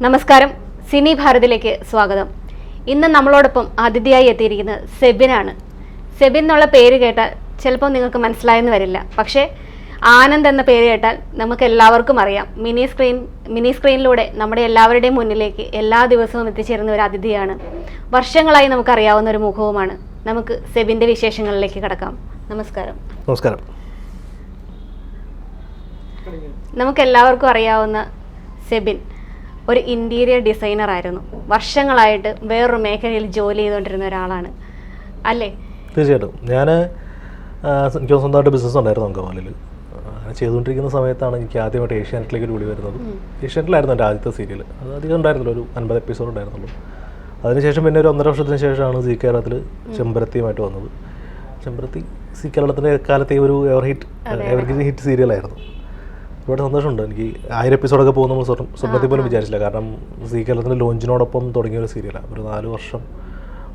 നമസ്കാരം. സിനി ഭാരതിലേക്ക് സ്വാഗതം. ഇന്ന് നമ്മളോടൊപ്പം അതിഥിയായി എത്തിയിരിക്കുന്നത് സെബിനാണ്. സെബിൻ എന്നുള്ള പേര് കേട്ടാൽ ചിലപ്പോൾ നിങ്ങൾക്ക് മനസ്സിലായെന്ന് വരില്ല. പക്ഷേ ആനന്ദ് എന്ന പേര് കേട്ടാൽ നമുക്ക് എല്ലാവർക്കും അറിയാം. മിനി സ്ക്രീൻ മിനി സ്ക്രീനിലൂടെ നമ്മുടെ എല്ലാവരുടെയും മുന്നിലേക്ക് എല്ലാ ദിവസവും എത്തിച്ചേരുന്ന ഒരു അതിഥിയാണ്. വർഷങ്ങളായി നമുക്കറിയാവുന്ന ഒരു മുഖവുമാണ്. നമുക്ക് സെബിന്റെ വിശേഷങ്ങളിലേക്ക് കടക്കാം. നമസ്കാരം. നമസ്കാരം. നമുക്ക് എല്ലാവർക്കും അറിയാവുന്ന സെബിൻ. ഒരു ഇന്റീരിയർ ഡിസൈനർ ആയിരുന്നു. വർഷങ്ങളായിട്ട് വേറൊരു മേഖലയിൽ ജോലി ചെയ്തുകൊണ്ടിരുന്ന ഒരാളാണ്. അല്ലേ? തീർച്ചയായിട്ടും. ഞാൻ എനിക്ക് സ്വന്തമായിട്ട് ബിസിനസ് ഉണ്ടായിരുന്നു അങ്കമാലിൽ അങ്ങനെ ചെയ്തുകൊണ്ടിരിക്കുന്ന സമയത്താണ് എനിക്ക് ആദ്യമായിട്ട് ഏഷ്യാനെറ്റിലേക്ക് ഒരു വിളി വരുന്നത്. ഏഷ്യാനെറ്റിലായിരുന്നു എന്റെ ആദ്യത്തെ സീരിയൽ അത് അധികം ഉണ്ടായിരുന്നില്ല. ഒരു അൻപത് എപ്പിസോഡ് ഉണ്ടായിരുന്നുള്ളൂ. അതിനുശേഷം പിന്നെ ഒരു ഒന്നര വർഷത്തിന് ശേഷമാണ് സി കേരളത്തിൽ ചെമ്പരത്തിയുമായിട്ട് വന്നത്. ചെമ്പരത്തി സി കേരളത്തിന്റെ കാലത്തെ ഒരു എവർ ഹിറ്റ് എവർഗ്രീൻ ഹിറ്റ് സീരിയലായിരുന്നു ഒരുപാട് സന്തോഷമുണ്ട്. എനിക്ക് ആയിരം എപ്പിസോഡൊക്കെ പോകുന്ന നമ്മൾ സ്വപ്നം സ്വപ്നത്തിൽ പോലും വിചാരിച്ചില്ല. കാരണം സി കേരളത്തിന്റെ ലോഞ്ചിനോടൊപ്പം തുടങ്ങിയ ഒരു സീരിയലാണ് ഒരു നാല് വർഷം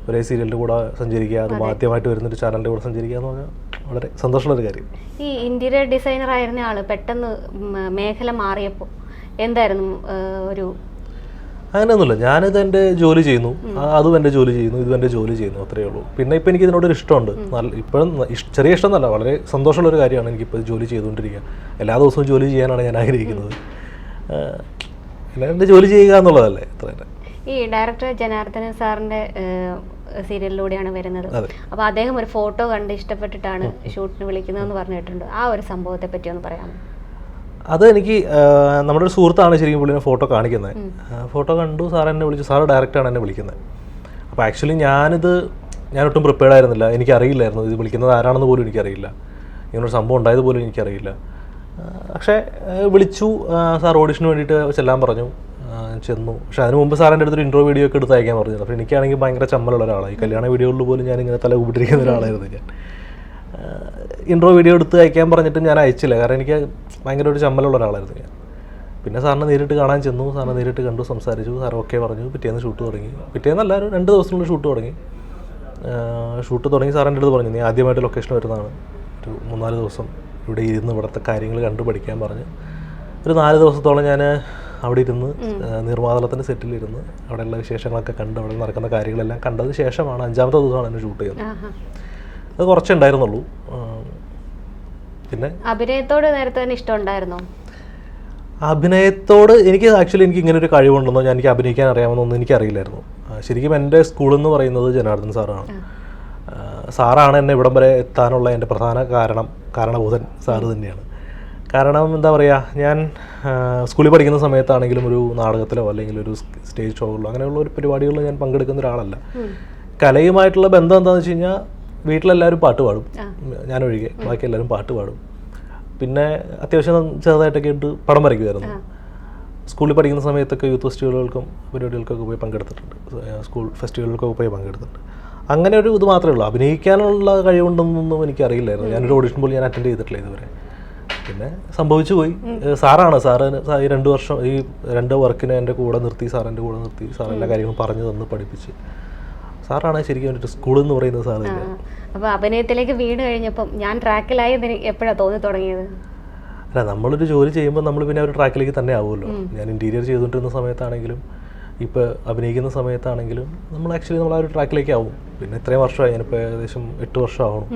ഒരേ സീരിയലിന്റെ കൂടെ സഞ്ചരിക്കുക അത് ആദ്യമായിട്ട് വരുന്നൊരു ചാനലിന്റെ കൂടെ സഞ്ചരിക്കുക എന്ന് പറഞ്ഞാൽ വളരെ സന്തോഷമുള്ള ഒരു കാര്യം. ഈ ഇന്റീരിയർ ഡിസൈനർ ആയിരുന്ന ആൾ പെട്ടെന്ന് മേഖല മാറിയപ്പോൾ എന്തായിരുന്നു ഒരു അങ്ങനെയൊന്നുമില്ല. ഞാനിത് എന്റെ ജോലി ചെയ്യുന്നു. അതും എന്റെ ജോലി ചെയ്യുന്നു ഇതും എന്റെ ജോലി ചെയ്യുന്നു അത്രയേ ഉള്ളൂ. പിന്നെ ഇപ്പം എനിക്ക് ഇതിനോടൊരു ഇഷ്ടമുണ്ട്. നല്ല ഇപ്പോഴും ചെറിയ ഇഷ്ടം എന്നല്ല വളരെ സന്തോഷമുള്ള ഒരു കാര്യമാണ് എനിക്കിപ്പോൾ ജോലി ചെയ്തുകൊണ്ടിരിക്കുക. എല്ലാ ദിവസവും ജോലി ചെയ്യാനാണ് ഞാൻ ആഗ്രഹിക്കുന്നത്. പിന്നെ എന്റെ ജോലി ചെയ്യുക എന്നുള്ളതല്ലേ അത്ര തന്നെ ഈ ഡയറക്ടർ ജനാർദ്ദനൻ സാറിന്റെ സീരിയലിലൂടെയാണ് വരുന്നത്. അപ്പോൾ അപ്പൊ അദ്ദേഹം ഒരു ഫോട്ടോ കണ്ട് ഇഷ്ടപ്പെട്ടിട്ടാണ് ഷൂട്ടിന് വിളിക്കുന്നതെന്ന് പറഞ്ഞിട്ടുണ്ട്. ആ ഒരു സംഭവത്തെ പറ്റി ഒന്ന് പറയാമോ? അത് എനിക്ക് നമ്മുടെ ഒരു സുഹൃത്താണ് ശരിക്കും പുള്ളിനെ ഫോട്ടോ കാണിക്കുന്നത് ഫോട്ടോ കണ്ടു സാർ എന്നെ വിളിച്ചു. സാർ ഡയറക്റ്റാണ് എന്നെ വിളിക്കുന്നത് അപ്പോൾ ആക്ച്വലി ഞാനിത് ഞാൻ ഒട്ടും പ്രിപ്പയർഡ് ആയിരുന്നില്ല. എനിക്കറിയില്ലായിരുന്നു ഇത് വിളിക്കുന്നത് ആരാണെന്ന് പോലും എനിക്കറിയില്ല. ഇങ്ങനൊരു സംഭവം ഉണ്ടായത് പോലും എനിക്കറിയില്ല. പക്ഷേ വിളിച്ചു. സാർ ഓഡിഷന് വേണ്ടിയിട്ട് ചെല്ലാൻ പറഞ്ഞു. ചെന്നു. പക്ഷെ അതിന് മുമ്പ് സാർ എന്റെ അടുത്തൊരു ഇൻട്രോ വീഡിയോ ഒക്കെ എടുത്ത് അയക്കാൻ പറഞ്ഞു അപ്പോൾ എനിക്കാണെങ്കിൽ ഭയങ്കര ചമ്മലുള്ള ഒരാളാണ് ഈ കല്യാണ വീഡിയോകളിൽ പോലും ഞാൻ ഇങ്ങനെ തല കൂട്ടിരിക്കുന്ന ഒരാളായിരുന്നു ഞാൻ. ഇൻട്രോ വീഡിയോ എടുത്ത് അയക്കാൻ പറഞ്ഞിട്ട് ഞാൻ അയച്ചില്ല. കാരണം എനിക്ക് ഭയങ്കര ഒരു ചമ്മലുള്ള ഒരാളായിരുന്നു ഞാൻ. പിന്നെ സാറിനെ നേരിട്ട് കാണാൻ ചെന്നു. സാറിനെ നേരിട്ട് കണ്ടു സംസാരിച്ചു. സാർ ഓക്കെ പറഞ്ഞു. പിറ്റേന്ന് ഷൂട്ട് തുടങ്ങി. പിറ്റേന്നല്ല ഒരു രണ്ട് ദിവസത്തിനുള്ളിൽ ഷൂട്ട് തുടങ്ങി. ഷൂട്ട് തുടങ്ങി സാറിന്റെ അടുത്ത് പറഞ്ഞു നീ ആദ്യമായിട്ട് ലൊക്കേഷൻ വരുന്നതാണ്. ഒരു മൂന്നാൽ ദിവസം ഇവിടെ ഇരുന്ന് ഇവിടുത്തെ കാര്യങ്ങൾ കണ്ടു പഠിക്കാൻ പറഞ്ഞു. ഒരു നാല് ദിവസത്തോളം ഞാൻ അവിടെ ഇരുന്ന് നിർമ്മാതളത്തിന്റെ സെറ്റിലിരുന്ന് അവിടെയുള്ള വിശേഷങ്ങളൊക്കെ കണ്ട് അവിടെ നടക്കുന്ന കാര്യങ്ങളെല്ലാം കണ്ടതിന് ശേഷമാണ് അഞ്ചാമത്തെ ദിവസമാണ് എന്നെ ഷൂട്ട് ചെയ്യുന്നത്. അത് കുറച്ചേ ഉണ്ടായിരുന്നുള്ളൂ. പിന്നെ? അഭിനയത്തോട് നേരത്തെ തന്നെ ഇഷ്ടം ഉണ്ടായിരുന്നോ? അഭിനയത്തോട് എനിക്ക് ആക്ച്വലി എനിക്ക് ഇങ്ങനെ ഒരു കഴിവുണ്ടെന്നോ ഞാൻ എനിക്ക് അഭിനയിക്കാൻ അറിയാമെന്നൊന്നും എനിക്കറിയില്ലായിരുന്നു. ശരിക്കും എന്റെ സ്കൂൾ എന്ന് പറയുന്നത് ജനാർദ്ദൻ സാറാണ്. സാറാണ് എന്നെ ഇവിടം വരെ എത്താനുള്ള എന്റെ പ്രധാന കാരണം കാരണബോധൻ സാറ് തന്നെയാണ്. കാരണം എന്താ പറയുക ഞാൻ സ്കൂളിൽ പഠിക്കുന്ന സമയത്താണെങ്കിലും ഒരു നാടകത്തിലോ അല്ലെങ്കിൽ ഒരു സ്റ്റേജ് ഷോകളിലോ അങ്ങനെയുള്ള ഒരു പരിപാടികളിലോ ഞാൻ പങ്കെടുക്കുന്ന ഒരാളല്ല. കലയുമായിട്ടുള്ള ബന്ധം എന്താണെന്ന് വെച്ച് കഴിഞ്ഞാൽ വീട്ടിലെല്ലാവരും പാട്ട് പാടും. ഞാനൊഴികെ ബാക്കി എല്ലാവരും പാട്ട് പാടും. പിന്നെ അത്യാവശ്യം ചെറുതായിട്ടൊക്കെ ഇട്ട് പടം വരയ്ക്കുമായിരുന്നു. സ്കൂളിൽ പഠിക്കുന്ന സമയത്തൊക്കെ യൂത്ത് ഫെസ്റ്റിവലുകൾക്കും പരിപാടികൾക്കൊക്കെ പോയി പങ്കെടുത്തിട്ടുണ്ട്. സ്കൂൾ ഫെസ്റ്റിവലുകൾക്കൊക്കെ പോയി പങ്കെടുത്തിട്ടുണ്ട്. അങ്ങനെ ഒരു ഇത് മാത്രമേ ഉള്ളൂ. അഭിനയിക്കാനുള്ള കഴിവുണ്ടെന്നൊന്നും എനിക്കറിയില്ലായിരുന്നു. ഞാനൊരു ഓഡിഷൻ പോലും ഞാൻ അറ്റൻഡ് ചെയ്തിട്ടില്ല ഇതുവരെ. പിന്നെ സംഭവിച്ചു പോയി. സാറാണ്. സാറ് ഈ രണ്ട് വർഷം ഈ രണ്ട് വർക്കിനെ എന്റെ കൂടെ നിർത്തി സാറിന്റെ കൂടെ നിർത്തി സാർ എല്ലാ കാര്യങ്ങളും പറഞ്ഞു തന്ന് പഠിപ്പിച്ച്. സാറാണ് ശരിക്കും ഒരു സ്കൂൾ എന്ന് പറയുന്ന സാറില്ല അപ്പോൾ അപ്പൊ അഭിനയത്തിലേക്ക് വീണ് കഴിഞ്ഞപ്പം ഞാൻ ട്രാക്കിലായി എപ്പോഴാണ് തോന്നി തുടങ്ങിയത്? അല്ല നമ്മളൊരു ജോലി ചെയ്യുമ്പോൾ നമ്മൾ പിന്നെ ഒരു ട്രാക്കിലേക്ക് തന്നെ ആവുമല്ലോ. ഞാൻ ഇന്റീരിയർ ചെയ്തുകൊണ്ടിരുന്ന സമയത്താണെങ്കിലും ഇപ്പോൾ അഭിനയിക്കുന്ന സമയത്താണെങ്കിലും നമ്മൾ ആക്ച്വലി നമ്മൾ ആ ഒരു ട്രാക്കിലേക്ക് ആവും. പിന്നെ ഇത്രയും വർഷമായി ഞാനിപ്പോൾ ഏകദേശം എട്ട് വർഷം ആവണം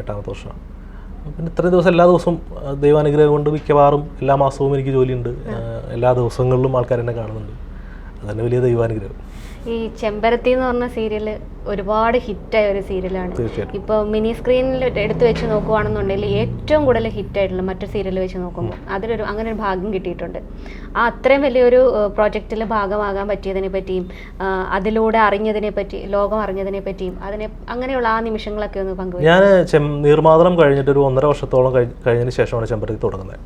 എട്ടാമത്തെ വർഷമാണ്. പിന്നെ ഇത്രയും ദിവസം എല്ലാ ദിവസവും ദൈവാനുഗ്രഹം കൊണ്ട് മിക്കവാറും എല്ലാ മാസവും എനിക്ക് ജോലിയുണ്ട്. എല്ലാ ദിവസങ്ങളിലും ആൾക്കാർ എന്നെ കാണുന്നുണ്ട്. അതന്നെ വലിയ ദൈവാനുഗ്രഹം. ഈ ചെമ്പരത്തി എന്ന് പറഞ്ഞ സീരിയൽ ഒരുപാട് ഹിറ്റായ ഒരു സീരിയലാണ്. ഇപ്പൊ ഇപ്പോൾ മിനി സ്ക്രീനിൽ എടുത്തു വെച്ച് നോക്കുവാണെന്നുണ്ടെങ്കിൽ ഏറ്റവും കൂടുതൽ ഹിറ്റായിട്ടുള്ള മറ്റു സീരിയൽ വെച്ച് നോക്കുമ്പോൾ അതിലൊരു അങ്ങനെ ഒരു ഭാഗം കിട്ടിയിട്ടുണ്ട്. ആ അത്രയും വലിയൊരു പ്രോജക്റ്റിൽ ഭാഗമാകാൻ പറ്റിയതിനെ പറ്റിയും അതിലൂടെ അറിഞ്ഞതിനെ പറ്റി ലോകം അറിഞ്ഞതിനെ പറ്റിയും അതിനെ അങ്ങനെയുള്ള ആ നിമിഷങ്ങളൊക്കെ ഒന്ന് പങ്കുവയ്ക്കും ഞാൻ നീർമാതളം കഴിഞ്ഞിട്ട് ഒരു ഒന്നര വർഷത്തോളം കഴി കഴിഞ്ഞതിന് ശേഷമാണ് ചെമ്പരത്തി തുടങ്ങുന്നത്.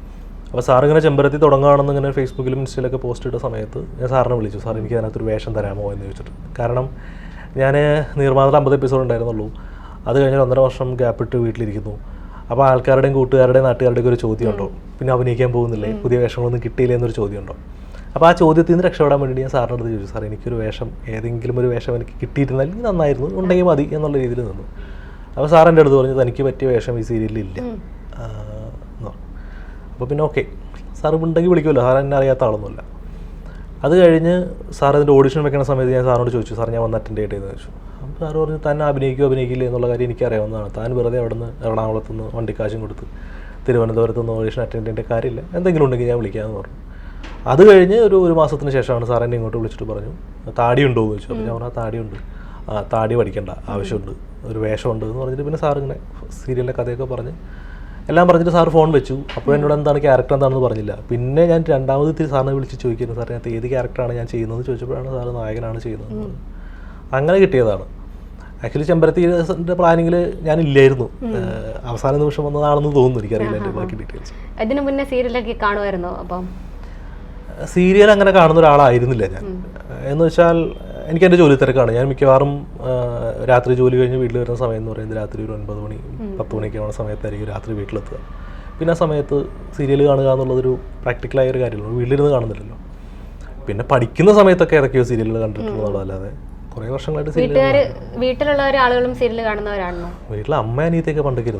അപ്പോൾ സാർ ഇങ്ങനെ ചെമ്പരത്തി തുടങ്ങുകയാണെന്ന് ഇങ്ങനെ ഫേസ്ബുക്കിലും ഇൻസ്റ്റയിലൊക്കെ പോസ്റ്റ് ഇട്ട സമയത്ത് ഞാൻ സാറിനെ വിളിച്ചു. സാർ എനിക്ക് അതിനകത്തൊരു വേഷം തരാമോ? എന്ന് ചോദിച്ചിട്ട്. കാരണം ഞാൻ നീർമാതളം അമ്പത് എപ്പിസോഡ് ഉണ്ടായിരുന്നുള്ളൂ. അത് കഴിഞ്ഞാൽ ഒന്നര വർഷം ഗ്യാപ്പ് ഇട്ട് വീട്ടിലിരിക്കുന്നു. അപ്പോൾ ആൾക്കാരുടെയും കൂട്ടുകാരുടെയും നാട്ടുകാരുടെയും ഒരു ചോദ്യം ഉണ്ടോ പിന്നെ അഭിനയിക്കാൻ പോകുന്നില്ലേ? പുതിയ വേഷങ്ങളൊന്നും കിട്ടിയില്ലേ? എന്നൊരു ചോദ്യം ഉണ്ടോ അപ്പോൾ ആ ചോദ്യത്തിൽ നിന്ന് രക്ഷപ്പെടാൻ വേണ്ടി ഞാൻ സാറിനടുത്ത് ചോദിച്ചു. സാർ എനിക്കൊരു വേഷം ഏതെങ്കിലും ഒരു വേഷം എനിക്ക് കിട്ടിയിരുന്നെങ്കിൽ നന്നായിരുന്നു. ഉണ്ടെങ്കിൽ മതി എന്നുള്ള രീതിയിൽ നിന്നു. അപ്പോൾ സാർ എന്റെ അടുത്ത് പറഞ്ഞു തനിക്ക് പറ്റിയ വേഷം ഈ സീരിയലിൽ ഇല്ല. അപ്പോൾ പിന്നെ ഓക്കെ സാർ ഉണ്ടെങ്കിൽ വിളിക്കുമല്ലോ. സാർ എന്നെ അറിയാത്ത ആളൊന്നുമില്ല. അത് കഴിഞ്ഞ് സാർ അതിന്റെ ഓഡിഷൻ വെക്കുന്ന സമയത്ത് ഞാൻ സാറിനോട് ചോദിച്ചു. സാർ ഞാൻ വന്ന് അറ്റൻഡ് ചെയ്യട്ടെ എന്ന് ചോദിച്ചു. അപ്പോൾ സാർ പറഞ്ഞു തന്നെ അഭിനയിക്കുമോ അഭിനയിക്കില്ല? എന്നുള്ള കാര്യം എനിക്ക് അറിയാവുന്നതാണ് താൻ വെറുതെ അവിടെ നിന്ന് എറണാകുളത്ത് നിന്ന് വണ്ടിക്കാശും കൊടുത്ത് തിരുവനന്തപുരത്ത് നിന്ന് ഓഡിഷൻ അറ്റൻഡ് ചെയ്യേണ്ട കാര്യമില്ല. എന്തെങ്കിലും ഉണ്ടെങ്കിൽ ഞാൻ വിളിക്കാമെന്ന് പറഞ്ഞു. അത് കഴിഞ്ഞ് ഒരു ഒരു മാസത്തിന് ശേഷമാണ് സാർ എന്നെ ഇങ്ങോട്ട് വിളിച്ചിട്ട് പറഞ്ഞു താടി ഉണ്ടോ എന്ന് ചോദിച്ചു. അപ്പോൾ ഞാൻ പറഞ്ഞു താടിയുണ്ട്. താടി പഠിക്കേണ്ട. ആവശ്യമുണ്ട്. ഒരു വേഷമുണ്ട്. എന്ന് പറഞ്ഞിട്ട് പിന്നെ സാർ ഇങ്ങനെ സീരിയലിന്റെ കഥയൊക്കെ പറഞ്ഞ് എല്ലാം പറഞ്ഞിട്ട് സാർ ഫോൺ വെച്ചു. അപ്പോൾ എന്നോട് എന്താണ് ക്യാരക്ടർ എന്താണെന്ന് പറഞ്ഞില്ല. പിന്നെ ഞാൻ രണ്ടാമത് ഇത്തിരി സാറിനെ വിളിച്ച് ചോദിക്കുന്നു. സാർ അത് ഏത് ക്യാരക്ടറാണ് ഞാൻ ചെയ്യുന്നത് ചോദിച്ചപ്പോഴാണ് സാർ നായകനാണ് ചെയ്യുന്നത്. അങ്ങനെ കിട്ടിയതാണ്. ആക്ച്വലി ചെമ്പരത്തിന്റെ പ്ലാനിങ്ങിൽ ഞാൻ ഇല്ലായിരുന്നു. അവസാന നിമിഷം വന്നതാണെന്ന് തോന്നുന്നു എനിക്കറിയില്ല എന്റെ ബാക്കി ഡീറ്റെയിൽസ് അതിന് മുന്നേ സീരിയലൊക്കെ കാണുമായിരുന്നു അപ്പം? സീരിയൽ അങ്ങനെ കാണുന്ന ഒരാളായിരുന്നില്ല ഞാൻ. എന്ന് വെച്ചാൽ എനിക്ക് എന്റെ ജോലി തിരക്കാണ്. ഞാൻ മിക്കവാറും രാത്രി ജോലി കഴിഞ്ഞ് വീട്ടിൽ വരുന്ന സമയം എന്ന് പറയുന്നത് രാത്രി ഒരു ഒൻപത് മണി പത്ത് മണിയൊക്കെ ആവുന്ന സമയത്തായിരിക്കും രാത്രി വീട്ടിലെത്തുക. പിന്നെ ആ സമയത്ത് സീരിയൽ കാണുക എന്നുള്ളതൊരു പ്രാക്ടിക്കലായ ഒരു കാര്യമാണ് വീട്ടിലിരുന്ന് കാണുന്നില്ലല്ലോ. പിന്നെ പഠിക്കുന്ന സമയത്തൊക്കെ ഏതൊക്കെയോ സീരിയലുകൾ കണ്ടിട്ടുള്ളതല്ലാതെ കുറേ വർഷങ്ങളായിട്ട് സീരിയൽ വീട്ടിലുള്ള ആളുകളും സീരിയൽ കാണുന്നവരാണോ വീട്ടിലെ അമ്മ അനിയത്തെയൊക്കെ പണ്ടൊക്കെ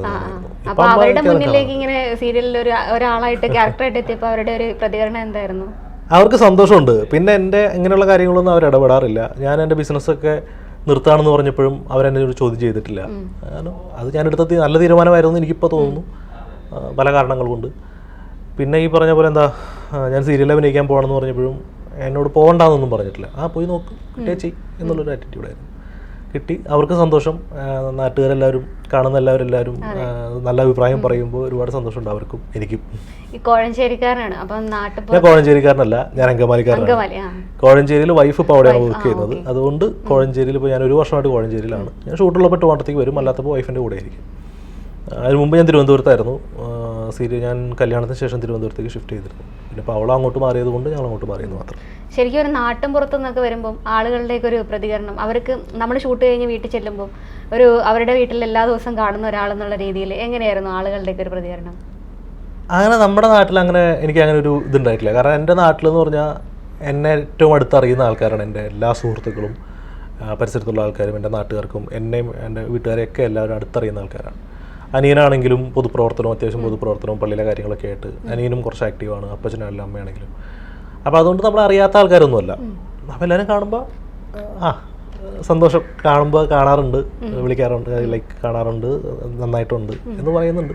അപ്പൊ അവരുടെ മുന്നിലേക്ക് ഇങ്ങനെ സീരിയലിൽ ഒരു ഒരാളായിട്ട് ക്യാരക്ടറായിട്ട് എത്തിയപ്പോൾ അവരുടെ ഒരു പ്രതികരണം എന്തായിരുന്നു? അവർക്ക് സന്തോഷമുണ്ട്. പിന്നെ എന്റെ ഇങ്ങനെയുള്ള കാര്യങ്ങളൊന്നും അവർ ഇടപെടാറില്ല. ഞാൻ എന്റെ ബിസിനസ്സൊക്കെ നിർത്താണെന്ന് പറഞ്ഞപ്പോഴും അവരെന്നെ ഒരു ചോദ്യം ചെയ്തിട്ടില്ല. അത് ഞാൻ എടുത്തത് നല്ല തീരുമാനമായിരുന്നു എന്ന് എനിക്കിപ്പോൾ തോന്നുന്നു. പല കാരണങ്ങൾ കൊണ്ട് പിന്നെ ഈ പറഞ്ഞ പോലെ എന്താ ഞാൻ സീരിയൽ അഭിനയിക്കാൻ പോകണമെന്ന് പറഞ്ഞപ്പോഴും എന്നോട് പോകണ്ടെന്നൊന്നും പറഞ്ഞിട്ടില്ല. ആ പോയി നോക്ക്. കിട്ടിയാ ചെയ് എന്നുള്ളൊരു ആറ്റിറ്റ്യൂഡായിരുന്നു കിട്ടി. അവർക്ക് സന്തോഷം. നാട്ടുകാരെല്ലാവരും കാണുന്ന എല്ലാവരും എല്ലാവരും നല്ല അഭിപ്രായം പറയുമ്പോൾ ഒരുപാട് സന്തോഷമുണ്ട് അവർക്കും എനിക്കും. കോഴഞ്ചേരിക്കാരനാണ്. അപ്പം നാട്ടിൽ ഞാൻ കോഴഞ്ചേരിക്കാരനല്ല ഞാൻ അങ്കമാലിക്കാരനാണ്. അങ്കമാലി കോഴഞ്ചേരിയിൽ വൈഫ് ഇപ്പോൾ അവിടെയാണ് വർക്ക് ചെയ്യുന്നത്. അതുകൊണ്ട് കോഴഞ്ചേരിയിൽ ഇപ്പോൾ ഞാൻ ഒരു വർഷമായിട്ട് കോഴഞ്ചേരിയിലാണ്. ഞാൻ ഷൂട്ടുള്ളപ്പോൾ ട്രിവാണ്ടത്തേക്ക് വരും അല്ലാത്തപ്പോൾ വൈഫിന്റെ കൂടെ ആയിരിക്കും അതിന് മുമ്പ് ഞാൻ തിരുവനന്തപുരത്തായിരുന്നു. സീരിയൽ ഞാൻ കല്യാണത്തിന് ശേഷം തിരുവനന്തപുരത്തേക്ക് ഷിഫ്റ്റ് ചെയ്തിരുന്നു. പിന്നെ ഇപ്പോൾ അവൾ അങ്ങോട്ട് മാറിയത് കൊണ്ട് ഞങ്ങൾ അങ്ങോട്ട് മാറിയെന്ന് മാത്രം. ശരിക്കും ഒരു നാട്ടും പുറത്തു നിന്നൊക്കെ വരുമ്പോൾ ആളുകളുടെയൊക്കെ ഒരു പ്രതികരണം അവർക്ക് നമ്മൾ ഷൂട്ട് കഴിഞ്ഞ് വീട്ടിൽ ചെല്ലുമ്പോൾ ഒരു അവരുടെ വീട്ടിൽ എല്ലാ ദിവസവും കാണുന്ന ഒരാളെന്നുള്ള രീതിയിൽ എങ്ങനെയായിരുന്നു ആളുകളുടെയൊക്കെ ഒരു പ്രതികരണം? അങ്ങനെ നമ്മുടെ നാട്ടിൽ അങ്ങനെ എനിക്ക് അങ്ങനെ ഒരു ഇതുണ്ടായിട്ടില്ല. കാരണം എന്റെ നാട്ടിലെന്ന് പറഞ്ഞാൽ എന്നെ ഏറ്റവും അടുത്തറിയുന്ന ആൾക്കാരാണ് എന്റെ എല്ലാ സുഹൃത്തുക്കളും പരിസരത്തുള്ള ആൾക്കാരും എന്റെ നാട്ടുകാർക്കും എന്നെയും എന്റെ വീട്ടുകാരെയൊക്കെ എല്ലാവരും അടുത്തറിയുന്ന ആൾക്കാരാണ്. അനിയനാണെങ്കിലും പൊതുപ്രവർത്തനം അത്യാവശ്യം പൊതുപ്രവർത്തനവും പള്ളിയിലെ കാര്യങ്ങളൊക്കെ ആയിട്ട് അനിയനും കുറച്ച് ആക്റ്റീവാണ് അപ്പച്ചനാണെങ്കിലും അമ്മയാണെങ്കിലും. അപ്പോൾ അതുകൊണ്ട് നമ്മൾ അറിയാത്ത ആൾക്കാരൊന്നുമല്ല. അപ്പോൾ എല്ലാവരും കാണുമ്പോൾ ആ സന്തോഷം. കാണുമ്പോൾ കാണാറുണ്ട് വിളിക്കാറുണ്ട് ലൈക്ക് കാണാറുണ്ട് നന്നായിട്ടുണ്ട് എന്ന് പറയുന്നുണ്ട്.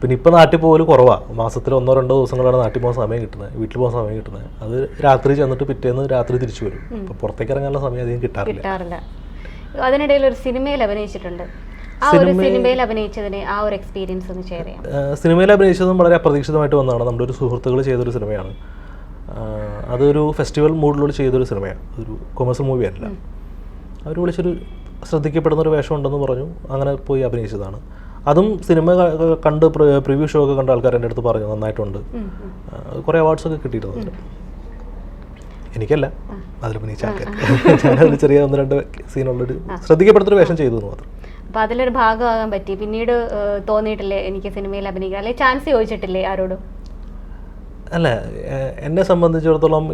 പിന്നെ ഇപ്പം നാട്ടിൽ പോലും കുറവാണ് മാസത്തിൽ ഒന്നോ രണ്ടോ ദിവസങ്ങളാണ് നാട്ടിൽ പോകാൻ സമയം കിട്ടുന്നത്. വീട്ടിൽ പോകാൻ സമയം കിട്ടുന്നത്. അത് രാത്രി ചെന്നിട്ട് പിറ്റേന്ന് രാത്രി തിരിച്ചു വരും. അപ്പോൾ പുറത്തേക്ക് ഇറങ്ങാനുള്ള സമയം അധികം കിട്ടാറില്ല. അതിനിടയിൽ ഒരു സിനിമയിൽ അഭിനയിച്ചിട്ടുണ്ട്. സിനിമയിൽ അഭിനയിച്ചതിന് ആ ഒരു എക്സ്പീരിയൻസ് ഒന്ന് ഷെയർ ചെയ്യാം സിനിമയിൽ അഭിനയിച്ചതും വളരെ അപ്രതീക്ഷിതമായിട്ട് വന്നതാണ്. നമ്മുടെ ഒരു സുഹൃത്തുക്കൾ ചെയ്തൊരു സിനിമയാണ്. അതൊരു ഫെസ്റ്റിവൽ മൂഡിലൂടെ ചെയ്തൊരു സിനിമയാണ്. ഒരു കൊമേഴ്സ്യൽ മൂവി അല്ല. അവർ വിളിച്ചൊരു ശ്രദ്ധിക്കപ്പെടുന്ന ഒരു വേഷം ഉണ്ടെന്ന് പറഞ്ഞു. അങ്ങനെ പോയി അഭിനയിച്ചതാണ്. അതും സിനിമ കണ്ട് പ്രിവ്യൂ ഷോ ഒക്കെ കണ്ട ആൾക്കാർ എന്റെ അടുത്ത് പറഞ്ഞു. നന്നായിട്ടുണ്ട്. കുറേ അവാർഡ്സ് ഒക്കെ കിട്ടിയിട്ടുണ്ട്. എനിക്കല്ല. അതിൽ അഭിനയിച്ച ആൾക്കാർ ഞാനൊരു ചെറിയ ഒന്ന് രണ്ട് സീനുള്ളൊരു ശ്രദ്ധിക്കപ്പെടുത്തൊരു വേഷം ചെയ്തു എന്ന് മാത്രം. അപ്പൊ അതിലൊരു ഭാഗമാകാൻ പറ്റി. പിന്നീട് തോന്നിയിട്ടില്ലേ എനിക്ക് സിനിമയിൽ അഭിനയിക്കാൻ? അല്ലെങ്കിൽ ചാൻസ് ചോദിച്ചിട്ടില്ലേ ആരോടും? അല്ല എന്നെ സംബന്ധിച്ചിടത്തോളം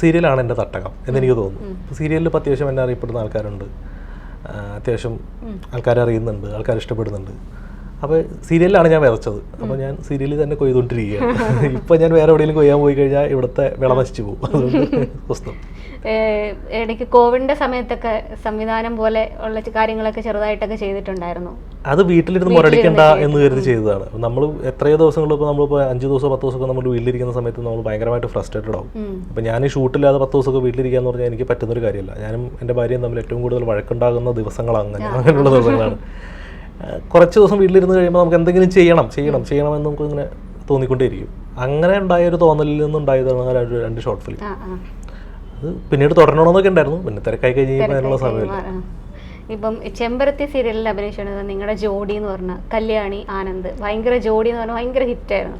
സീരിയലാണ് എന്റെ തട്ടകം എന്നെനിക്ക് തോന്നുന്നു. സീരിയലിൽ ഇപ്പോൾ അത്യാവശ്യം എന്നെ അറിയപ്പെടുന്ന ആൾക്കാരുണ്ട്. അത്യാവശ്യം ആൾക്കാരെ അറിയുന്നുണ്ട് ആൾക്കാർ ഇഷ്ടപ്പെടുന്നുണ്ട്. അപ്പോൾ സീരിയലിലാണ് ഞാൻ വിതച്ചത് അപ്പോൾ ഞാൻ സീരിയലിൽ തന്നെ കൊയ്തുകൊണ്ടിരിക്കുകയാണ്. ഇപ്പോൾ ഞാൻ വേറെ എവിടെയെങ്കിലും കൊയ്യാൻ പോയി കഴിഞ്ഞാൽ ഇവിടുത്തെ വിള നശിച്ചു പോകും. അതുകൊണ്ട് ഏഹ്, ഇടയ്ക്ക് കോവിഡിന്റെ സമയത്തൊക്കെ സംവിധാനം പോലെ ഉള്ള കാര്യങ്ങളൊക്കെ ചെറുതായിട്ടൊക്കെ ചെയ്തിട്ടുണ്ടായിരുന്നു. അത് വീട്ടിലിരുന്ന് മുരടിക്കണ്ട എന്ന് കരുതി ചെയ്തതാണ്. നമ്മൾ എത്രയോ ദിവസങ്ങൾ ഇപ്പോൾ നമ്മളിപ്പോൾ അഞ്ച് ദിവസം പത്ത് ദിവസമൊക്കെ നമ്മൾ വീട്ടിലിരിക്കുന്ന സമയത്ത് നമ്മൾ ഭയങ്കരമായിട്ട് ഫ്രസ്ട്രേറ്റഡ് ആവും. അപ്പം ഞാൻ ഈ ഷൂട്ടില്ലാതെ പത്ത് ദിവസമൊക്കെ വീട്ടിലിരിക്കുക എന്ന് പറഞ്ഞാൽ എനിക്ക് പറ്റുന്നൊരു കാര്യമല്ല. ഞാനും എന്റെ ഭാര്യയും തമ്മിൽ ഏറ്റവും കൂടുതൽ വഴക്കുണ്ടാകുന്ന ദിവസങ്ങളാണ് അങ്ങനെ അങ്ങനെയുള്ള ദിവസങ്ങളാണ്. കുറച്ച് ദിവസം വീട്ടിലിരുന്ന് കഴിയുമ്പോൾ നമുക്ക് എന്തെങ്കിലും ചെയ്യണം ചെയ്യണം ചെയ്യണം എന്ന് നമുക്ക് ഇങ്ങനെ തോന്നിക്കൊണ്ടേയിരിക്കും. അങ്ങനെ ഉണ്ടായ ഒരു തോന്നലിൽ നിന്നുണ്ടായതാണ് രണ്ട് ഷോർട്ട് ഫിലിം അത് പിന്നീട് തുടരണമെന്നൊക്കെ ഉണ്ടായിരുന്നു. പിന്നെ തിരക്കായി കഴിഞ്ഞുള്ള സമയം സമയമില്ല. ഇപ്പം ചെമ്പരത്തി സീരിയലിൽ അഭിനയിച്ചിരുന്നത് നിങ്ങളുടെ ജോഡി എന്ന് പറഞ്ഞ കല്യാണി ആനന്ദ്. ഭയങ്കര ജോഡി എന്ന് പറഞ്ഞാൽ ഭയങ്കര ഹിറ്റായിരുന്നു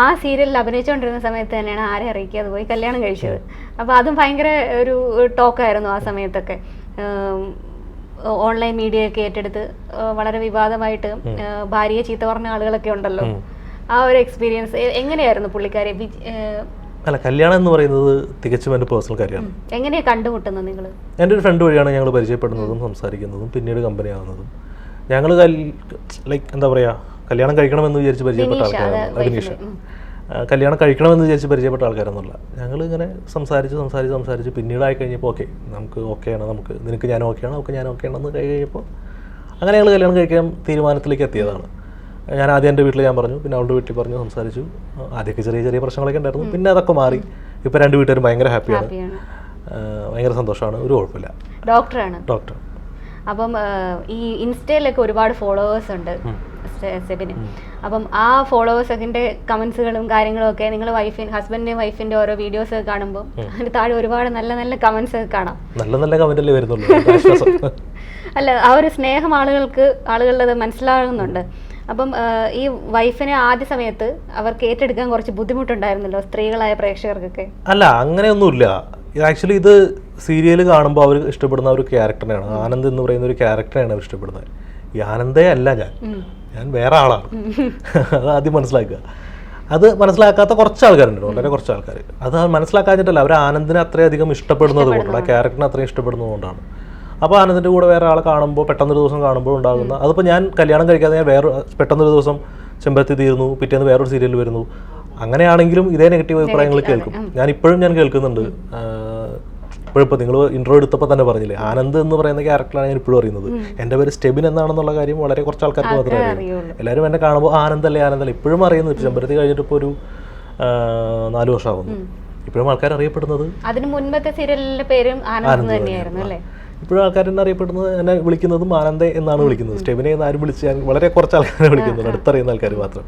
ആ സീരിയലിൽ അഭിനയിച്ചുകൊണ്ടിരുന്ന സമയത്ത് തന്നെയാണ് ആരെ അറിയിക്കുക? അത് പോയി കല്യാണം കഴിച്ചത്. അപ്പോൾ അതും ഭയങ്കര ഒരു ടോക്കായിരുന്നു ആ സമയത്തൊക്കെ. ഓൺലൈൻ മീഡിയ ഒക്കെ ഏറ്റെടുത്ത് വളരെ വിവാദമായിട്ട് ഭാര്യയെ ചീത്ത പറഞ്ഞ ആളുകളൊക്കെ ഉണ്ടല്ലോ. ആ ഒരു എക്സ്പീരിയൻസ് എങ്ങനെയായിരുന്നു പുള്ളിക്കാരെ അല്ല കല്യാണം എന്ന് പറയുന്നത് തികച്ചും എന്റെ പേഴ്സണൽ കാര്യമാണ്. എങ്ങനെയാണ് കണ്ടുമുട്ടുന്നത് നിങ്ങൾ എന്റെ ഒരു ഫ്രണ്ട് വഴിയാണ് ഞങ്ങൾ പരിചയപ്പെടുന്നതും സംസാരിക്കുന്നതും പിന്നീട് കമ്പനി ആവുന്നതും. ഞങ്ങൾ ലൈക്ക് എന്താ പറയുക കല്യാണം കഴിക്കണമെന്ന് വിചാരിച്ച് പരിചയപ്പെട്ട ആൾക്കാരാണ്. അഭിനീഷ് കല്യാണം കഴിക്കണമെന്ന് വിചാരിച്ച് പരിചയപ്പെട്ട ആൾക്കാരൊന്നുമില്ല. ഞങ്ങൾ ഇങ്ങനെ സംസാരിച്ച് സംസാരിച്ച് സംസാരിച്ച് പിന്നീടായി കഴിഞ്ഞപ്പോൾ ഓക്കെ നമുക്ക് ഓക്കെയാണ് നമുക്ക് നിനക്ക് ഞാൻ ഓക്കെയാണ് ഓക്കെ ഞാൻ ഓക്കെ ആണെന്ന് കഴിഞ്ഞ് കഴിഞ്ഞപ്പോൾ അങ്ങനെ ഞങ്ങൾ കല്യാണം കഴിക്കാൻ തീരുമാനത്തിലേക്ക് എത്തിയതാണ്. ഞാൻ ആദ്യം എന്റെ വീട്ടിൽ ഞാൻ പറഞ്ഞു പിന്നെ അവളുടെ വീട്ടിൽ പറഞ്ഞു സംസാരിച്ചു. ആദ്യമൊക്കെ ചെറിയ ചെറിയ പ്രശ്നങ്ങളൊക്കെ ഉണ്ടായിരുന്നു. പിന്നെ അതൊക്കെ മാറി. ഇപ്പോൾ രണ്ട് വീട്ടുകാരും ഭയങ്കര ഹാപ്പിയാണ്. ഭയങ്കര സന്തോഷമാണ്. ഒരു കുഴപ്പമില്ല. ഡോക്ടറാണ്. ഡോക്ടർ. അപ്പം ഈ ഇൻസ്റ്റയിലൊക്കെ ഒരുപാട് ഫോളോവേഴ്സ് ഉണ്ട്. സെബിന്. അപ്പം ആ ഫോളോവേഴ്സിന്റെ കമന്റ്സുകളും കാര്യങ്ങളും ഒക്കെ നിങ്ങൾ വൈഫിന് ഹസ്ബൻഡിന്റെയും വൈഫിന്റെ ഓരോ വീഡിയോസ് ഒക്കെ കാണുമ്പോൾ അതിന് താഴെ ഒരുപാട് നല്ല നല്ല കമന്റ്സ് ഒക്കെ കാണാം. നല്ല നല്ല കമന്റ് അല്ലേ വരുന്നുള്ളൂ അല്ല ആ ഒരു സ്നേഹം ആളുകൾക്ക് ആളുകളുടെ മനസ്സിലാകുന്നുണ്ട്. അപ്പം ഈ വൈഫിനെ ആദ്യ സമയത്ത് അവർക്ക് ഏറ്റെടുക്കാൻ കുറച്ച് ബുദ്ധിമുട്ടുണ്ടായിരുന്നല്ലോ സ്ത്രീകളായ പ്രേക്ഷകർക്കൊക്കെ? അല്ല അങ്ങനെയൊന്നുമില്ല. ആക്ച്വലി ഇത് സീരിയൽ കാണുമ്പോൾ അവർ ഇഷ്ടപ്പെടുന്ന ഒരു ക്യാരക്ടറിനെയാണ്. ആനന്ദ് എന്ന് പറയുന്ന ഒരു ക്യാരക്ടറെയാണ് അവർ ഇഷ്ടപ്പെടുന്നത്. ഈ ആനന്ദേ അല്ല ഞാൻ. ഞാൻ വേറെ ആളാണ്. അത് ആദ്യം മനസ്സിലാക്കുക. അത് മനസ്സിലാക്കാത്ത കുറച്ച് ആൾക്കാരുണ്ട് വളരെ കുറച്ച് ആൾക്കാർ അത് മനസ്സിലാക്കാഞ്ഞിട്ടല്ല അവർ ആനന്ദിനെ അത്രയധികം ഇഷ്ടപ്പെടുന്നത് കൊണ്ടാണ് ആ ക്യാരക്ടറിനെ അത്രയും ഇഷ്ടപ്പെടുന്നത് കൊണ്ടാണ്. അപ്പോൾ ആനന്ദിന്റെ കൂടെ വേറെ ആളെ കാണുമ്പോൾ പെട്ടെന്നൊരു ദിവസം കാണുമ്പോൾ ഉണ്ടാകുന്ന അതിപ്പോൾ ഞാൻ കല്യാണം കഴിക്കാതെ ഞാൻ വേറെ പെട്ടെന്നൊരു ദിവസം ചെമ്പത്തി തീർന്നു പിറ്റേന്ന് വേറൊരു സീരിയൽ വരുന്നു. അങ്ങനെയാണെങ്കിലും ഇതേ നെഗറ്റീവ് അഭിപ്രായങ്ങൾ കേൾക്കും. ഞാൻ ഇപ്പോഴും ഞാൻ കേൾക്കുന്നുണ്ട് ഇപ്പോഴിപ്പോൾ നിങ്ങൾ ഇൻട്രോ എടുത്തപ്പോൾ തന്നെ പറഞ്ഞില്ലേ ആനന്ദ് എന്ന് പറയുന്ന ക്യാരക്ടറാണ് ഞാൻ ഇപ്പോഴും അറിയുന്നത്. എന്റെ പേര് സ്റ്റെബിൻ എന്നാണെന്നുള്ള കാര്യം വളരെ കുറച്ച് ആൾക്കാർക്ക് മാത്രമേ അറിയൂ. എല്ലാവരും എന്നെ കാണുമ്പോൾ ആനന്ദല്ലേ ആനന്ദല്ലേ. ഇപ്പോഴും അറിയുന്നത്. ചെമ്പരത്തി കഴിഞ്ഞിട്ട് ഇപ്പോൾ ഒരു നാല് വർഷമാകുന്നു ഇപ്പോഴും ആൾക്കാർ അറിയപ്പെടുന്നത് അതിന് മുൻപത്തെ സീരിയലിന്റെ പേരും ആനന്ദ് തന്നെയായിരുന്നു അല്ലേ? ഇപ്പോഴും ആൾക്കാർ എന്നെ അറിയപ്പെടുന്നത് എന്നെ വിളിക്കുന്നതും ആനന്ദ എന്നാണ് വിളിക്കുന്നത്. സ്റ്റെബിനെ എന്ന് ആരും വിളിച്ച് ഞാൻ വളരെ കുറച്ച് ആൾക്കാരെ വിളിക്കുന്നത് അടുത്തറിയുന്ന ആൾക്കാർ മാത്രം.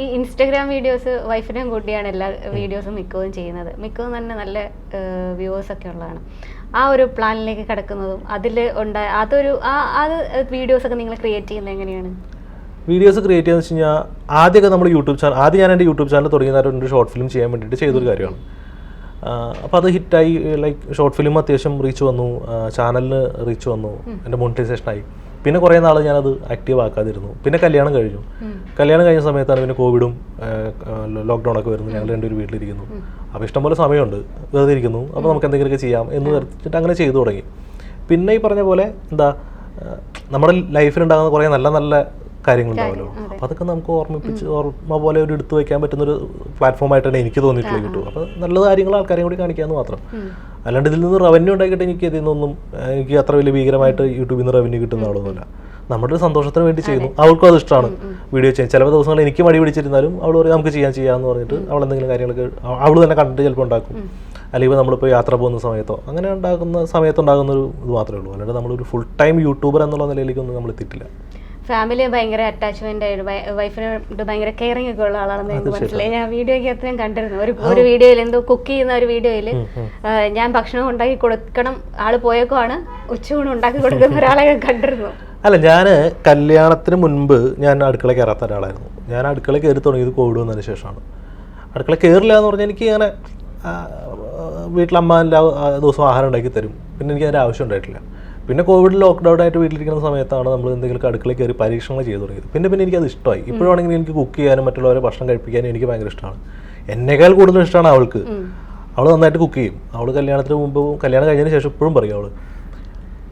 ഈ ഇൻസ്റ്റാഗ്രാം വീഡിയോസ് വൈഫിനെയും കൂട്ടിയാണ് എല്ലാ വീഡിയോസും മിക്കവും ചെയ്യുന്നത്. മിക്കവും തന്നെ നല്ല വ്യൂവേഴ്സ് ഒക്കെ ഉള്ളതാണ്. ആ ഒരു പ്ലാനിലേക്ക് കിടക്കുന്നതും അതിൽ ഉണ്ടായ അതൊരു ആ അത് വീഡിയോസ് ഒക്കെ നിങ്ങൾ ക്രിയേറ്റ് ചെയ്യുന്നത് എങ്ങനെയാണ്? വീഡിയോസ് ക്രിയേറ്റ് ചെയ്യുന്നത് വെച്ച് കഴിഞ്ഞാൽ ആദ്യമൊക്കെ നമ്മൾ യൂട്യൂബ് ചാനൽ ആദ്യം ഞാൻ എന്റെ യൂട്യൂബ് ചാനൽ തുടങ്ങിയ ഒരു ഷോർട്ട് ഫിലിം ചെയ്യാൻ വേണ്ടിയിട്ട് ചെയ്തൊരു കാര്യമാണ്. അപ്പോൾ അത് ഹിറ്റായി ലൈക്ക് ഷോർട്ട് ഫിലിം അത്യാവശ്യം റീച്ച് വന്നു. ചാനലിന് റീച്ച് വന്നു. എന്റെ മോണിറ്റൈസേഷനായി പിന്നെ കുറേ നാൾ ഞാനത് ആക്റ്റീവ് ആക്കാതിരുന്നു. പിന്നെ കല്യാണം കഴിഞ്ഞു. കല്യാണം കഴിഞ്ഞ സമയത്താണ് പിന്നെ കോവിഡും ലോക്ക്ഡൗൺ ഒക്കെ വരുന്നത്. ഞങ്ങൾ രണ്ടുപേരും വീട്ടിലിരിക്കുന്നു. അപ്പോൾ ഇഷ്ടംപോലെ സമയമുണ്ട്. വെറുതെ ഇരിക്കുന്നു. അപ്പോൾ നമുക്ക് എന്തെങ്കിലുമൊക്കെ ചെയ്യാം എന്ന് വെച്ചിട്ട് അങ്ങനെ ചെയ്തു തുടങ്ങി. പിന്നെ ഈ പറഞ്ഞ പോലെ എന്താ നമ്മുടെ നമ്മുടെ ലൈഫിലുണ്ടാകുന്ന കുറേ നല്ല നല്ല കാര്യങ്ങളുണ്ടാവുമല്ലോ അപ്പോൾ അതൊക്കെ നമുക്ക് ഓർമ്മിപ്പിച്ച് ഓർമ്മ പോലെ ഒരു എടുത്തു വയ്ക്കാൻ പ്ലാറ്റ്ഫോം ആയിട്ടാണ് എനിക്ക് തോന്നിയിട്ടുള്ളത് കിട്ടും. അപ്പോൾ നല്ല കാര്യങ്ങൾ ആൾക്കാരെയും കൂടി കാണിക്കാമെന്ന് മാത്രം. അല്ലാണ്ട് ഇതിൽ നിന്ന് റവന്യൂ ഉണ്ടാക്കിയിട്ട് എനിക്ക് ഇതിൽ നിന്നൊന്നും എനിക്ക് അത്ര വലിയ ഭീകരമായിട്ട് യൂട്യൂബിൽ നിന്ന് റവന്യൂ കിട്ടുന്ന ആളൊന്നുമില്ല. നമ്മുടെ ഒരു സന്തോഷത്തിന് വേണ്ടി ചെയ്യുന്നു. അവൾക്കും അത് ഇഷ്ടമാണ്. വീഡിയോ ചെയ്യാൻ. ചില ദിവസങ്ങൾ എനിക്ക് മടി പിടിച്ചിരുന്നാലും അവൾ പറയും നമുക്ക് ചെയ്യാൻ ചെയ്യാമെന്ന് പറഞ്ഞിട്ട് അവൾ എന്തെങ്കിലും കാര്യങ്ങളൊക്കെ അവൾ തന്നെ കണ്ടിട്ട് ചിലപ്പോൾ ഉണ്ടാക്കും. അല്ലെങ്കിൽ നമ്മളിപ്പോൾ യാത്ര പോകുന്ന സമയത്തോ അങ്ങനെ ഉണ്ടാകുന്ന സമയത്ത് ഉണ്ടാകുന്ന ഒരു ഇത് മാത്രമേ ഉള്ളൂ. അല്ലാണ്ട് നമ്മളൊരു ഫുൾ ടൈം യൂട്യൂബർ എന്നുള്ള നിലയിലേക്കൊന്നും നമ്മൾ എത്തിയിട്ടില്ല ഫാമിലി ഭയങ്കര അറ്റാച്ച്മെന്റ് ആയിട്ട് വൈഫിനോട് ഭയങ്കര കെയറിംഗ് ഒക്കെ ഉള്ള ആളാണെന്ന് എനിക്ക് മനസ്സിലായി. ഞാൻ വീഡിയോ ഒക്കെ അത്രയും കണ്ടിരുന്നു. ഒരു ഒരു വീഡിയോയിൽ എന്തോ കുക്ക് ചെയ്യുന്ന ഒരു വീഡിയോയിൽ ഞാൻ ഭക്ഷണം ഉണ്ടാക്കി കൊടുക്കണം ആൾ പോയേക്കുമാണ് ഉച്ചയൂണ് ഉണ്ടാക്കി കൊടുക്കുന്ന ഒരാളെ കണ്ടിരുന്നു. അല്ല ഞാൻ കല്യാണത്തിന് മുൻപ് ഞാൻ അടുക്കള കയറാത്ത ഒരാളായിരുന്നു. ഞാൻ അടുക്കള കയറി തുടങ്ങിയത് കോവിഡ് വന്നതിന് ശേഷമാണ്. അടുക്കള കയറില്ല എന്ന് പറഞ്ഞാൽ എനിക്ക് ഇങ്ങനെ വീട്ടിലമ്മ എല്ലാ ദിവസവും ആഹാരം ഉണ്ടാക്കി തരും. പിന്നെ എനിക്ക് അതിന്റെ ആവശ്യം ഉണ്ടായിട്ടില്ല. പിന്നെ കോവിഡ് ലോക്ക്ഡൗൺ ആയിട്ട് വീട്ടിലിരിക്കുന്ന സമയത്താണ് നമ്മൾ എന്തെങ്കിലും അടുക്കളയിൽ കയറി പരീക്ഷണങ്ങൾ ചെയ്തു തുടങ്ങിയത്. പിന്നെ പിന്നെ എനിക്കത് ഇഷ്ടമായി. ഇപ്പോഴാണെങ്കിൽ എനിക്ക് കുക്ക് ചെയ്യാനും മറ്റുള്ളവരെ ഭക്ഷണം കഴിപ്പിക്കാനും എനിക്ക് ഭയങ്കര ഇഷ്ടമാണ്. എന്നേക്കാൾ കൂടുതൽ ഇഷ്ടമാണ് അവൾക്ക്. അവൾ നന്നായിട്ട് കുക്ക് ചെയ്യും. അവൾ കല്യാണത്തിന് മുമ്പ് കല്യാണം കഴിഞ്ഞതിന് ശേഷം ഇപ്പോഴും പറയും അവൾ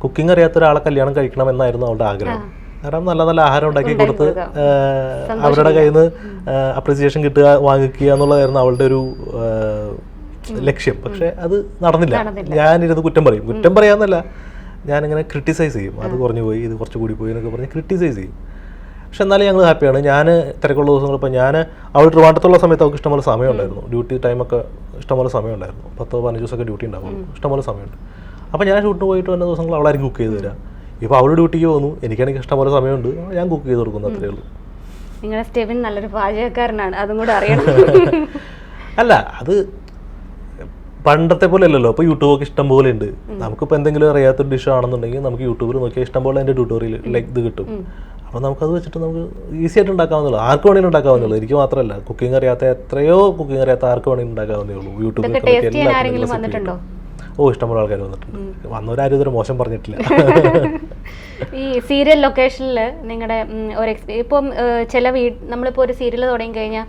കുക്കിംഗ് അറിയാത്ത ഒരാളെ കല്യാണം കഴിക്കണം എന്നായിരുന്നു അവളുടെ ആഗ്രഹം. കാരണം നല്ല നല്ല ആഹാരം ഉണ്ടാക്കി കൊടുത്ത് അവരുടെ കയ്യിൽ നിന്ന് അപ്രിസിയേഷൻ കിട്ടുക വാങ്ങിക്കുക എന്നുള്ളതായിരുന്നു അവളുടെ ഒരു ലക്ഷ്യം. പക്ഷെ അത് നടന്നില്ല. ഞാനിരുന്ന് കുറ്റം പറയും. കുറ്റം പറയാന്നല്ല ഞാനിങ്ങനെ ക്രിട്ടിസൈസ് ചെയ്യും. അത് കുറഞ്ഞു പോയി ഇത് കുറച്ച് കൂടി പോയി എന്നൊക്കെ പറഞ്ഞ് ക്രിട്ടിസൈസ് ചെയ്യും. പക്ഷെ എന്നാലും ഞങ്ങൾ ഹാപ്പിയാണ് ഞാൻ തിരക്കുള്ള ദിവസങ്ങൾ ഇപ്പോൾ ഞാൻ അവൾ ട്രിവാണ്ടത്തുള്ള സമയത്ത് അവൾക്ക് ഇഷ്ടംപോലെ സമയം ഉണ്ടായിരുന്നു ഡ്യൂട്ടി ടൈമൊക്കെ ഇഷ്ടംപോലെ സമയമുണ്ടായിരുന്നു. പത്തോ പതിനഞ്ച് ദിവസമൊക്കെ ഡ്യൂട്ടി ഉണ്ടാവും ഇഷ്ടംപോലെ സമയമുണ്ട്. അപ്പോൾ ഞാൻ ഷൂട്ടിന് പോയിട്ട് വന്ന ദിവസങ്ങൾ അവളായിരിക്കും കുക്ക് ചെയ്ത് തരാം. ഇപ്പോൾ അവൾ ഡ്യൂട്ടിക്ക് പോകുന്നു. എനിക്കാണെങ്കിൽ ഇഷ്ടംപോലെ സമയമുണ്ട്. ഞാൻ കുക്ക് ചെയ്ത് കൊടുക്കുന്നു അത്രയേ ഉള്ളൂ. നിങ്ങളുടെ സ്റ്റെവിൻ നല്ലൊരു പാചകക്കാരനാണ്. അതും കൂടെ അറിയണം. അല്ല അത് പണ്ടത്തെ പോലെ അല്ലല്ലോ. ഇപ്പോൾ യൂട്യൂബൊക്കെ ഇഷ്ടം പോലെ ഉണ്ട്. നമുക്കിപ്പോൾ എന്തെങ്കിലും അറിയാത്തൊരു ഡിഷ് ആണെന്നുണ്ടെങ്കിൽ നമുക്ക് യൂട്യൂബിൽ നോക്കിയാൽ ഇഷ്ടം പോലെ അതിന്റെ ട്യൂട്ടോറിയൽ ലൈക്ക് ഇത് കിട്ടും. അപ്പോൾ നമുക്കത് വെച്ചിട്ട് നമുക്ക് ഈസി ആയിട്ട് ഉണ്ടാക്കാവുന്നുള്ളൂ ആർക്ക് വേണമെങ്കിലും ഉണ്ടാക്കാവുന്നുള്ളൂ എനിക്ക് മാത്രമല്ല കുക്കിംഗ് അറിയാത്ത എത്രയോ കുക്കിംഗ് അറിയാത്ത ആർക്ക് വേണമെങ്കിലും ഉണ്ടാക്കാവുന്നേ ഉള്ളൂ. യൂട്യൂബിൽ ഓ ഇഷ്ടം പോലെ ഇഷ്ടംപോലെ ആൾക്കാർ വന്നിട്ടുണ്ട്. വന്നവരാരും ഇതൊരു മോശം പറഞ്ഞിട്ടില്ല. ഈ സീരിയൽ ലൊക്കേഷനിൽ നിങ്ങളുടെ ഒരു ഇപ്പം ചില വീ നമ്മളിപ്പോൾ ഒരു സീരിയൽ തുടങ്ങി കഴിഞ്ഞാൽ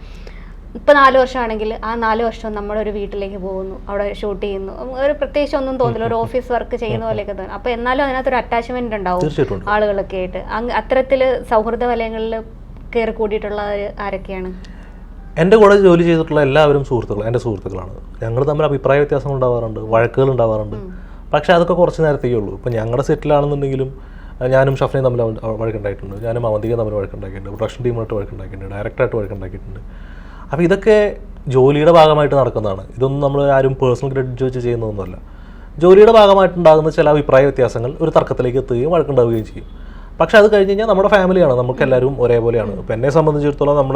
ഇപ്പം നാല് വർഷമാണെങ്കിൽ ആ നാല് വർഷം നമ്മളൊരു വീട്ടിലേക്ക് പോകുന്നു അവിടെ ഷൂട്ട് ചെയ്യുന്നു. ഒരു പ്രത്യേകിച്ച് ഒന്നും തോന്നില്ല ഒരു ഓഫീസ് വർക്ക് ചെയ്യുന്ന പോലെയൊക്കെ തോന്നും. അപ്പോൾ എന്നാലും അതിനകത്തൊരു അറ്റാച്ച്മെന്റ് ഉണ്ടാവും ആളുകളൊക്കെ ആയിട്ട്. അങ്ങ് അത്തരത്തിൽ സൗഹൃദ വലയങ്ങളിൽ കയറി കൂടിയിട്ടുള്ള ആരൊക്കെയാണ്? എന്റെ കൂടെ ജോലി ചെയ്തിട്ടുള്ള എല്ലാവരും സുഹൃത്തുക്കൾ എന്റെ സുഹൃത്തുക്കളാണ്. ഞങ്ങൾ തമ്മിൽ അഭിപ്രായ വ്യത്യാസങ്ങൾ ഉണ്ടാവാറുണ്ട് വഴക്കുകൾ ഉണ്ടാവാറുണ്ട്. പക്ഷേ അതൊക്കെ കുറച്ച് നേരത്തേക്കേ ഉള്ളൂ. ഇപ്പം ഞങ്ങളുടെ സെറ്റിലാണെന്നുണ്ടെങ്കിലും ഞാനും ഷഫ്നയും തമ്മിൽ വഴക്കുണ്ടായിട്ടുണ്ട്. ഞാനും അവന്തികയും തമ്മിൽ വഴക്കുണ്ടാക്കിയിട്ടുണ്ട്. പ്രൊഡക്ഷൻ ടീമായിട്ട് വഴക്കുണ്ടാക്കിയിട്ടുണ്ട് ഡയറക്ടറായിട്ട് വഴക്കുണ്ടാക്കിയിട്ടുണ്ട്. അപ്പോൾ ഇതൊക്കെ ജോലിയുടെ ഭാഗമായിട്ട് നടക്കുന്നതാണ്. ഇതൊന്നും നമ്മൾ ആരും പേഴ്സണൽ ക്രെഡിറ്റ് വെച്ച് ചെയ്യുന്നതൊന്നുമല്ല. ജോലിയുടെ ഭാഗമായിട്ടുണ്ടാകുന്ന ചില അഭിപ്രായ വ്യത്യാസങ്ങൾ ഒരു തർക്കത്തിലേക്ക് എത്തുകയും വഴക്കുണ്ടാവുകയും ചെയ്യും. പക്ഷെ അത് കഴിഞ്ഞ് കഴിഞ്ഞാൽ നമ്മുടെ ഫാമിലിയാണ് നമുക്ക് എല്ലാവരും ഒരേപോലെയാണ്. ഇപ്പം എന്നെ സംബന്ധിച്ചിടത്തോളം നമ്മൾ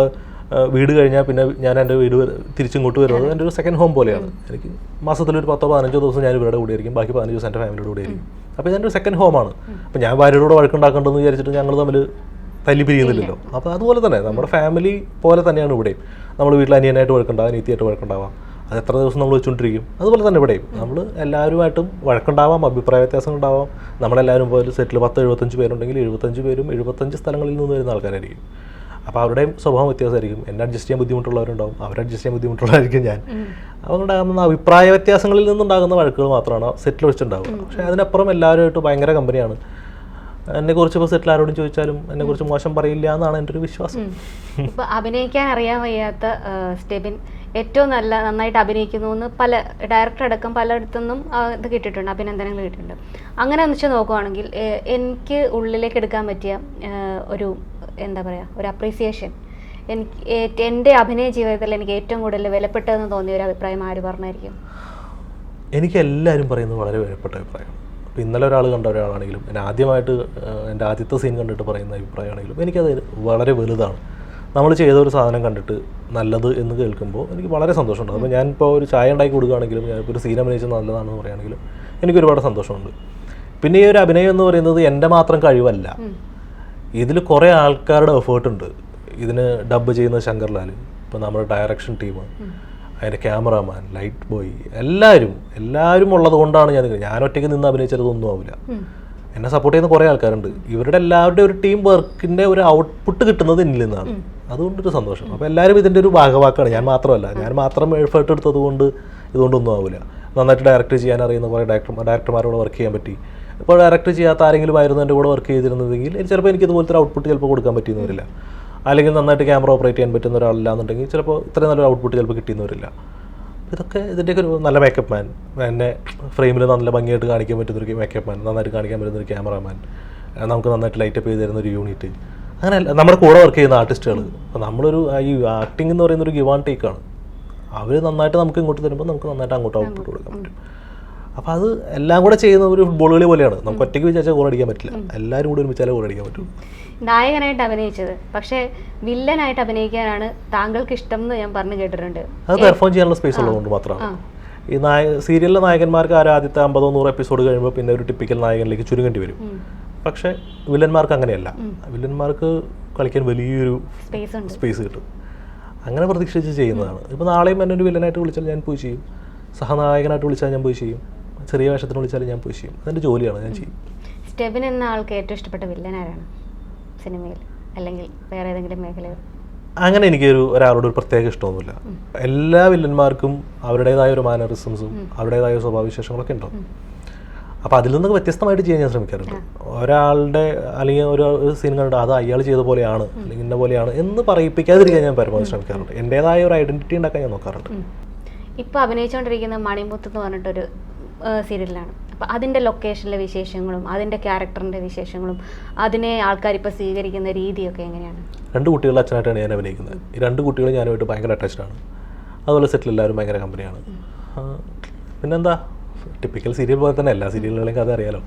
വീട് കഴിഞ്ഞാൽ പിന്നെ ഞാൻ എന്റെ വീട് തിരിച്ചിങ്ങോട്ട് വരുന്നത് എന്റെ ഒരു സെക്കൻഡ് ഹോം പോലെയാണ്. എനിക്ക് മാസത്തിൽ ഒരു പത്തോ പതിനഞ്ചോ ദിവസം ഞാൻ ഇവരുടെ കൂടെ ആയിരിക്കും ബാക്കി പതിനഞ്ച് ദിവസം എന്റെ ഫാമിലിയുടെ കൂടെ ആയിരിക്കും. അപ്പോൾ ഇതെന്റെ ഒരു സെക്കൻഡ് ഹോമാണ് അപ്പോൾ ഞാൻ ഭാര്യയോട് വഴക്കുണ്ടാക്കേണ്ടതെന്ന് വിചാരിച്ചിട്ട് ഞങ്ങൾ തമ്മിൽ തല്ലി പിരിയുന്നില്ലല്ലോ അപ്പോൾ അതുപോലെ തന്നെ നമ്മുടെ ഫാമിലി പോലെ തന്നെയാണ് ഇവിടെയും. നമ്മൾ വീട്ടിൽ അനിയനായിട്ട് വഴക്കുണ്ടാവാം നീത്തിയായിട്ട് വഴക്കുണ്ടാവാം. അത് എത്ര ദിവസം നമ്മൾ വെച്ചുകൊണ്ടിരിക്കും അതുപോലെ തന്നെ ഇവിടെയും. നമ്മൾ എല്ലാവരുമായിട്ടും വഴക്കുണ്ടാവാം അഭിപ്രായ വ്യത്യാസം ഉണ്ടാവാം നമ്മളെല്ലാവരും പോലും സെറ്റിൽ പത്ത് എഴുപത്തഞ്ച് പേരുണ്ടെങ്കിൽ എഴുപത്തഞ്ച് പേരും എഴുപത്തഞ്ച് സ്ഥലങ്ങളിൽ നിന്ന് വരുന്ന ആൾക്കാരായിരിക്കും. അപ്പോൾ അവരുടെയും സ്വഭാവം വ്യത്യാസമായിരിക്കും. എന്നെ അഡ്ജസ്റ്റ് ചെയ്യാൻ ബുദ്ധിമുട്ടുള്ളവരുണ്ടാവും അവരെ അഡ്ജസ്റ്റ് ചെയ്യാൻ ബുദ്ധിമുട്ടുള്ളതായിരിക്കും ഞാൻ. അതുകൊണ്ടാകുന്ന അഭിപ്രായ വ്യത്യാസങ്ങളിൽ നിന്നുണ്ടാകുന്ന വഴക്കുകൾ മാത്രമാണ് സെറ്റിൽ വെച്ചിട്ടുണ്ടാവുക. പക്ഷേ അതിനപ്പുറം എല്ലാവരുമായിട്ട് ഭയങ്കര കമ്പനിയാണ് എന്നെ കുറിച്ച് ഇപ്പോൾ സെറ്റിൽ ആരോടും ചോദിച്ചാലും എന്നെ കുറിച്ച് മോശം പറയില്ല എന്നാണ് എന്റെ ഒരു വിശ്വാസം. ഇപ്പൊ അഭിനയിക്കാൻ അറിയാൻ വയ്യാത്ത സ്റ്റെബിൻ ഏറ്റവും നല്ല നന്നായിട്ട് അഭിനയിക്കുന്നു എന്ന് പല ഡയറക്ടർ അടക്കം പലയിടത്തുനിന്നും ഇത് കിട്ടിയിട്ടുണ്ട് അഭിനന്ദനങ്ങൾ കിട്ടിയിട്ടുണ്ട്. അങ്ങനെ വെച്ച് നോക്കുവാണെങ്കിൽ എനിക്ക് ഉള്ളിലേക്ക് എടുക്കാൻ പറ്റിയ ഒരു എന്താ പറയുക ഒരു അപ്രീസിയേഷൻ എനിക്ക് എന്റെ അഭിനയ ജീവിതത്തിൽ എനിക്ക് ഏറ്റവും കൂടുതൽ വിലപ്പെട്ടതെന്ന് തോന്നിയ ഒരു അഭിപ്രായം ആര് പറഞ്ഞായിരിക്കും? എനിക്ക് എല്ലാവരും പറയുന്നത് വളരെ വിലപ്പെട്ട അഭിപ്രായമാണ്. അപ്പോൾ ഇന്നലെ ഒരാൾ കണ്ട ഒരാളാണെങ്കിലും ഞാൻ ആദ്യമായിട്ട് എന്റെ ആദ്യത്തെ സീൻ കണ്ടിട്ട് പറയുന്ന അഭിപ്രായമാണെങ്കിലും എനിക്കത് വളരെ വലുതാണ്. നമ്മൾ ചെയ്ത ഒരു സാധനം കണ്ടിട്ട് നല്ലത് എന്ന് കേൾക്കുമ്പോൾ എനിക്ക് വളരെ സന്തോഷമുണ്ട്. അപ്പോൾ ഞാനിപ്പോൾ ഒരു ചായ ഉണ്ടാക്കി കൊടുക്കുകയാണെങ്കിലും ഞാനിപ്പോൾ ഒരു സീൻ അഭിനയിച്ചത് നല്ലതാണെന്ന് പറയുകയാണെങ്കിലും എനിക്ക് ഒരുപാട് സന്തോഷമുണ്ട്. പിന്നെ ഈ ഒരു അഭിനയം എന്ന് പറയുന്നത് എന്റെ മാത്രം കഴിവല്ല. ഇതിൽ കുറേ ആൾക്കാരുടെ എഫേർട്ട് ഉണ്ട്. ഇതിന് ഡബ് ചെയ്യുന്ന ശങ്കർലാൽ ഇപ്പോൾ നമ്മുടെ ഡയറക്ഷൻ ടീം അതിന്റെ ക്യാമറാമാൻ ലൈറ്റ് ബോയ് എല്ലാവരും എല്ലാവരും ഉള്ളത് കൊണ്ടാണ് ഞാൻ. ഞാൻ ഒറ്റയ്ക്ക് നിന്ന് അഭിനയിച്ചതൊന്നും ആവില്ല. എന്നെ സപ്പോർട്ട് ചെയ്യുന്ന കുറേ ആൾക്കാരുണ്ട്. ഇവരുടെ എല്ലാവരുടെ ഒരു ടീം വർക്കിന്റെ ഒരു ഔട്ട്പുട്ട് കിട്ടുന്നത് എന്നിൽ നിന്നാണ്. അതുകൊണ്ടൊരു സന്തോഷം. അപ്പോൾ എല്ലാവരും ഇതിന്റെ ഒരു ഭാഗവാക്കാണ്. ഞാൻ മാത്രമല്ല. ഞാൻ മാത്രം എഫേർട്ട് എടുത്തത് കൊണ്ട് ഇതുകൊണ്ടൊന്നും ആവില്ല. നന്നായിട്ട് ഡയറക്റ്റ് ചെയ്യാൻ അറിയുന്ന കുറേ ഡയറക്ടർ ഡയറക്ടർമാരോട് വർക്ക് ചെയ്യാൻ പറ്റി. ഇപ്പോൾ ഡയറക്റ്റ് ചെയ്യാത്ത ആരെങ്കിലും ആയിരുന്നു എന്റെ കൂടെ വർക്ക് ചെയ്തിരുന്നതെങ്കിൽ ചിലപ്പോൾ എനിക്ക് ഇതുപോലത്തെ ഒരു ഔട്ട്പുട്ട് ചിലപ്പോൾ കൊടുക്കാൻ പറ്റിയെന്ന് വരില്ല. അല്ലെങ്കിൽ നന്നായിട്ട് ക്യാമറ ഓപ്പറേറ്റ് ചെയ്യാൻ പറ്റുന്ന ഒരാളില്ല എന്നുണ്ടെങ്കിൽ ചിലപ്പോൾ ഇത്രയും നല്ലൊരു ഔട്ട്പുട്ട് ചിലപ്പോൾ കിട്ടിയെന്ന് വരില്ല ഇതൊക്കെ ഇതിന്റെയൊക്കെ ഒരു നല്ല മേക്കപ്പ് മാൻ എന്നെ ഫ്രെയിമിൽ നല്ല ഭംഗിയായിട്ട് കാണിക്കാൻ പറ്റുന്ന ഒരു മേക്കപ്പ് മാൻ നന്നായിട്ട് കാണിക്കാൻ പറ്റുന്ന ഒരു ക്യാമറാമാൻ നമുക്ക് നന്നായിട്ട് ലൈറ്റപ്പ് ചെയ്ത് തരുന്ന ഒരു യൂണിറ്റ് അങ്ങനെ നമ്മുടെ കൂടെ വർക്ക് ചെയ്യുന്ന ആർട്ടിസ്റ്റുകൾ അപ്പോൾ നമ്മളൊരു ഈ ആക്ടിംഗ് എന്ന് പറയുന്ന ഒരു ഗിവ് ടേക്കാണ് അവർ നന്നായിട്ട് നമുക്ക് ഇങ്ങോട്ട് തരുമ്പോൾ നമുക്ക് നന്നായിട്ട് അങ്ങോട്ട് ഔട്ട്പുട്ട് കൊടുക്കാൻ പറ്റും. അപ്പോൾ അത് എല്ലാം കൂടെ ചെയ്യുന്ന ഒരു ഫുട്ബോൾ കളി പോലെയാണ്. നമുക്ക് ഒറ്റയ്ക്ക് വിചാരിച്ചാൽ ഗോൾ അടിക്കാൻ പറ്റില്ല. എല്ലാവരും കൂടി ഒരുമിച്ചാലേ ഗോൾ അടിക്കാൻ പറ്റും? നായകനായിട്ട് അഭിനയിച്ചത്. പക്ഷേ വില്ലനായിട്ട് അഭിനയിക്കാനാണ് താങ്കൾക്ക് ഇഷ്ടം എന്ന് ഞാൻ പറഞ്ഞു കേട്ടിട്ടുണ്ട്. അത് പെർഫോം ചെയ്യാനുള്ള സ്പേസ് ഉള്ളതുകൊണ്ട് മാത്രമാണ്. ഈ നായ സീരിയലിലെ നായകന്മാർക്ക് ആ ആദ്യത്തെ അമ്പതോ നൂറ് എപ്പിസോഡ് കഴിയുമ്പോൾ പിന്നെ ഒരു ടിപ്പിക്കൽ നായകനിലേക്ക് ചുരുങ്ങേണ്ടി വരും. പക്ഷേ വില്ലന്മാർക്ക് അങ്ങനെയല്ല. വില്ലന്മാർക്ക് കളിക്കാൻ വലിയൊരു സ്പേസ് കിട്ടും. അങ്ങനെ പ്രതീക്ഷിച്ച് ചെയ്യുന്നതാണ്. ഇപ്പോൾ നാളെയും എന്നെ ഒരു വില്ലനായിട്ട് വിളിച്ചാൽ ഞാൻ പോയി ചെയ്യും. സഹനായകനായിട്ട് വിളിച്ചാൽ ഞാൻ പോയി ചെയ്യും. ചെറിയ വേഷത്തിന് വിളിച്ചാലും ഞാൻ പോയി ചെയ്യും. അതെന്റെ ജോലിയാണ് ഞാൻ ചെയ്യും. സ്റ്റെബിൻ എന്ന ആൾക്ക് ഏറ്റവും ഇഷ്ടപ്പെട്ട വില്ലൻ ആരാണ്? സിനിമയിൽ അല്ലെങ്കിൽ വേറെ ഏതെങ്കിലും മേഖലയിൽ? അങ്ങനെ എനിക്കൊരു ഒരാളോട് ഒരു പ്രത്യേക ഇഷ്ടമൊന്നുമില്ല. എല്ലാ വില്ലന്മാർക്കും അവരുടേതായ ഒരു മാനറിസംസും അവരുടേതായ സ്വഭാവവിശേഷങ്ങളൊക്കെ ഉണ്ടാവും അപ്പോൾ അതിൽ നിന്നൊക്കെ വ്യത്യസ്തമായിട്ട് ചെയ്യാൻ ഞാൻ ശ്രമിക്കാറുണ്ട്. ഒരാളുടെ അല്ലെങ്കിൽ ഒരു സീൻ കണ്ടിട്ട് അത് അയാൾ ചെയ്ത പോലെയാണ് അല്ലെങ്കിൽ ഇന്ന പോലെയാണ് എന്ന് പറയിപ്പിക്കാതിരിക്കാൻ ഞാൻ പരമാവധി ശ്രമിക്കാറുണ്ട്. എന്റെതായ ഒരു ഐഡന്റിറ്റി ഉണ്ടാക്കാൻ ഞാൻ നോക്കാറുണ്ട്. ഇപ്പോൾ അഭിനയിച്ചുകൊണ്ടിരിക്കുന്ന മണിമുത്ത് എന്ന് പറഞ്ഞിട്ടൊരു സീരിയലാണ് അപ്പോൾ അതിന്റെ ലൊക്കേഷനിലെ വിശേഷങ്ങളും അതിന്റെ ക്യാരക്ടറിന്റെ വിശേഷങ്ങളും അതിനെ ആൾക്കാർ ഇപ്പോൾ സ്വീകരിക്കുന്ന രീതിയൊക്കെ എങ്ങനെയാണ്? രണ്ട് കുട്ടികളുടെ അച്ഛനായിട്ടാണ് ഞാൻ അഭിനയിക്കുന്നത്. ഈ രണ്ട് കുട്ടികളും ഞാനുമായിട്ട് ഭയങ്കര അറ്റാച്ച്ഡ് ആണ്. അതുപോലെ സെറ്റിൽ എല്ലാവരും ഭയങ്കര കമ്പനിയാണ് പിന്നെന്താ? ടിപ്പിക്കൽ സീരിയൽ പോലെ തന്നെ എല്ലാ സീരിയലുകളെയും കഥ അറിയാലോ.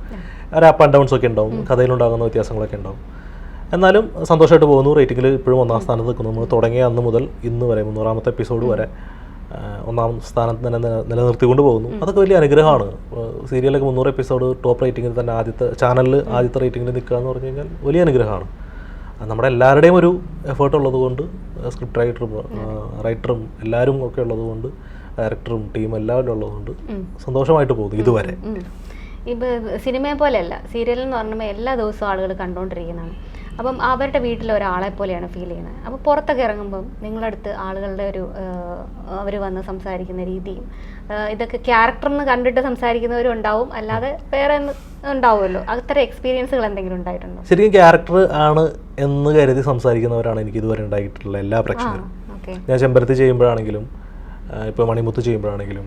ഒരു അപ്പ് ആൻഡ് ഡൗൺസ് ഒക്കെ ഉണ്ടാവും കഥയിലുണ്ടാകുന്ന വ്യത്യാസങ്ങളൊക്കെ ഉണ്ടാവും. എന്നാലും സന്തോഷമായിട്ട് പോകുന്നു റേറ്റിംഗിൽ ഇപ്പോഴും ഒന്നാം സ്ഥാനത്ത് നിൽക്കുന്നു. നമ്മൾ തുടങ്ങിയ അന്ന് മുതൽ ഇന്ന് വരെ മുന്നൂറാമത്തെ എപ്പിസോഡ് വരെ ഒന്നാം സ്ഥാനത്ത് തന്നെ നില- നിലനിർത്തിക്കൊണ്ട് പോകുന്നു. അതൊക്കെ വലിയ അനുഗ്രഹമാണ്. സീരിയലൊക്കെ മുന്നൂറ് എപ്പിസോഡ് ടോപ്പ് റേറ്റിംഗിൽ തന്നെ ആദ്യത്തെ ചാനലിൽ ആദ്യത്തെ റേറ്റിംഗിൽ നിൽക്കുക എന്ന് പറഞ്ഞു കഴിഞ്ഞാൽ വലിയ അനുഗ്രഹമാണ്. നമ്മുടെ എല്ലാവരുടെയും ഒരു എഫേർട്ട് ഉള്ളത് കൊണ്ട് സ്ക്രിപ്റ്റ് റൈറ്ററും റൈറ്ററും എല്ലാവരും ഒക്കെ ഉള്ളത് കൊണ്ട് ഡയറക്ടറും ടീം എല്ലാവരും ഉള്ളതുകൊണ്ട് സന്തോഷമായിട്ട് പോകുന്നു ഇതുവരെ. ഇപ്പോൾ സിനിമയെ പോലെയല്ല. സീരിയൽ എന്ന് പറഞ്ഞാൽ എല്ലാ ദിവസവും ആളുകൾ കണ്ടുകൊണ്ടിരിക്കുന്നതാണ് അപ്പം അവരുടെ വീട്ടിലെ ഒരാളെ പോലെയാണ് ഫീൽ ചെയ്യുന്നത്. അപ്പോൾ പുറത്തൊക്കെ ഇറങ്ങുമ്പം നിങ്ങളടുത്ത് ആളുകളുടെ ഒരു അവർ വന്ന് സംസാരിക്കുന്ന രീതിയും ഇതൊക്കെ ഇതൊക്കെ ക്യാരക്ടർന്ന് കണ്ടിട്ട് സംസാരിക്കുന്നവരും ഉണ്ടാവും അല്ലാതെ വേറെ ഉണ്ടാവുമല്ലോ. അത്ര എക്സ്പീരിയൻസുകൾ എന്തെങ്കിലും ഉണ്ടായിട്ടുണ്ടോ? ശരിക്കും ക്യാരക്ടർ ആണ് എന്ന് കരുതി സംസാരിക്കുന്നവരാണ് എനിക്ക് ഇതുവരെ ഉണ്ടായിട്ടുള്ള എല്ലാ പ്രശ്നങ്ങളും ഞാൻ ചെമ്പരത്തി ചെയ്യുമ്പോഴാണെങ്കിലും ഇപ്പോൾ മണിമുത്ത് ചെയ്യുമ്പോഴാണെങ്കിലും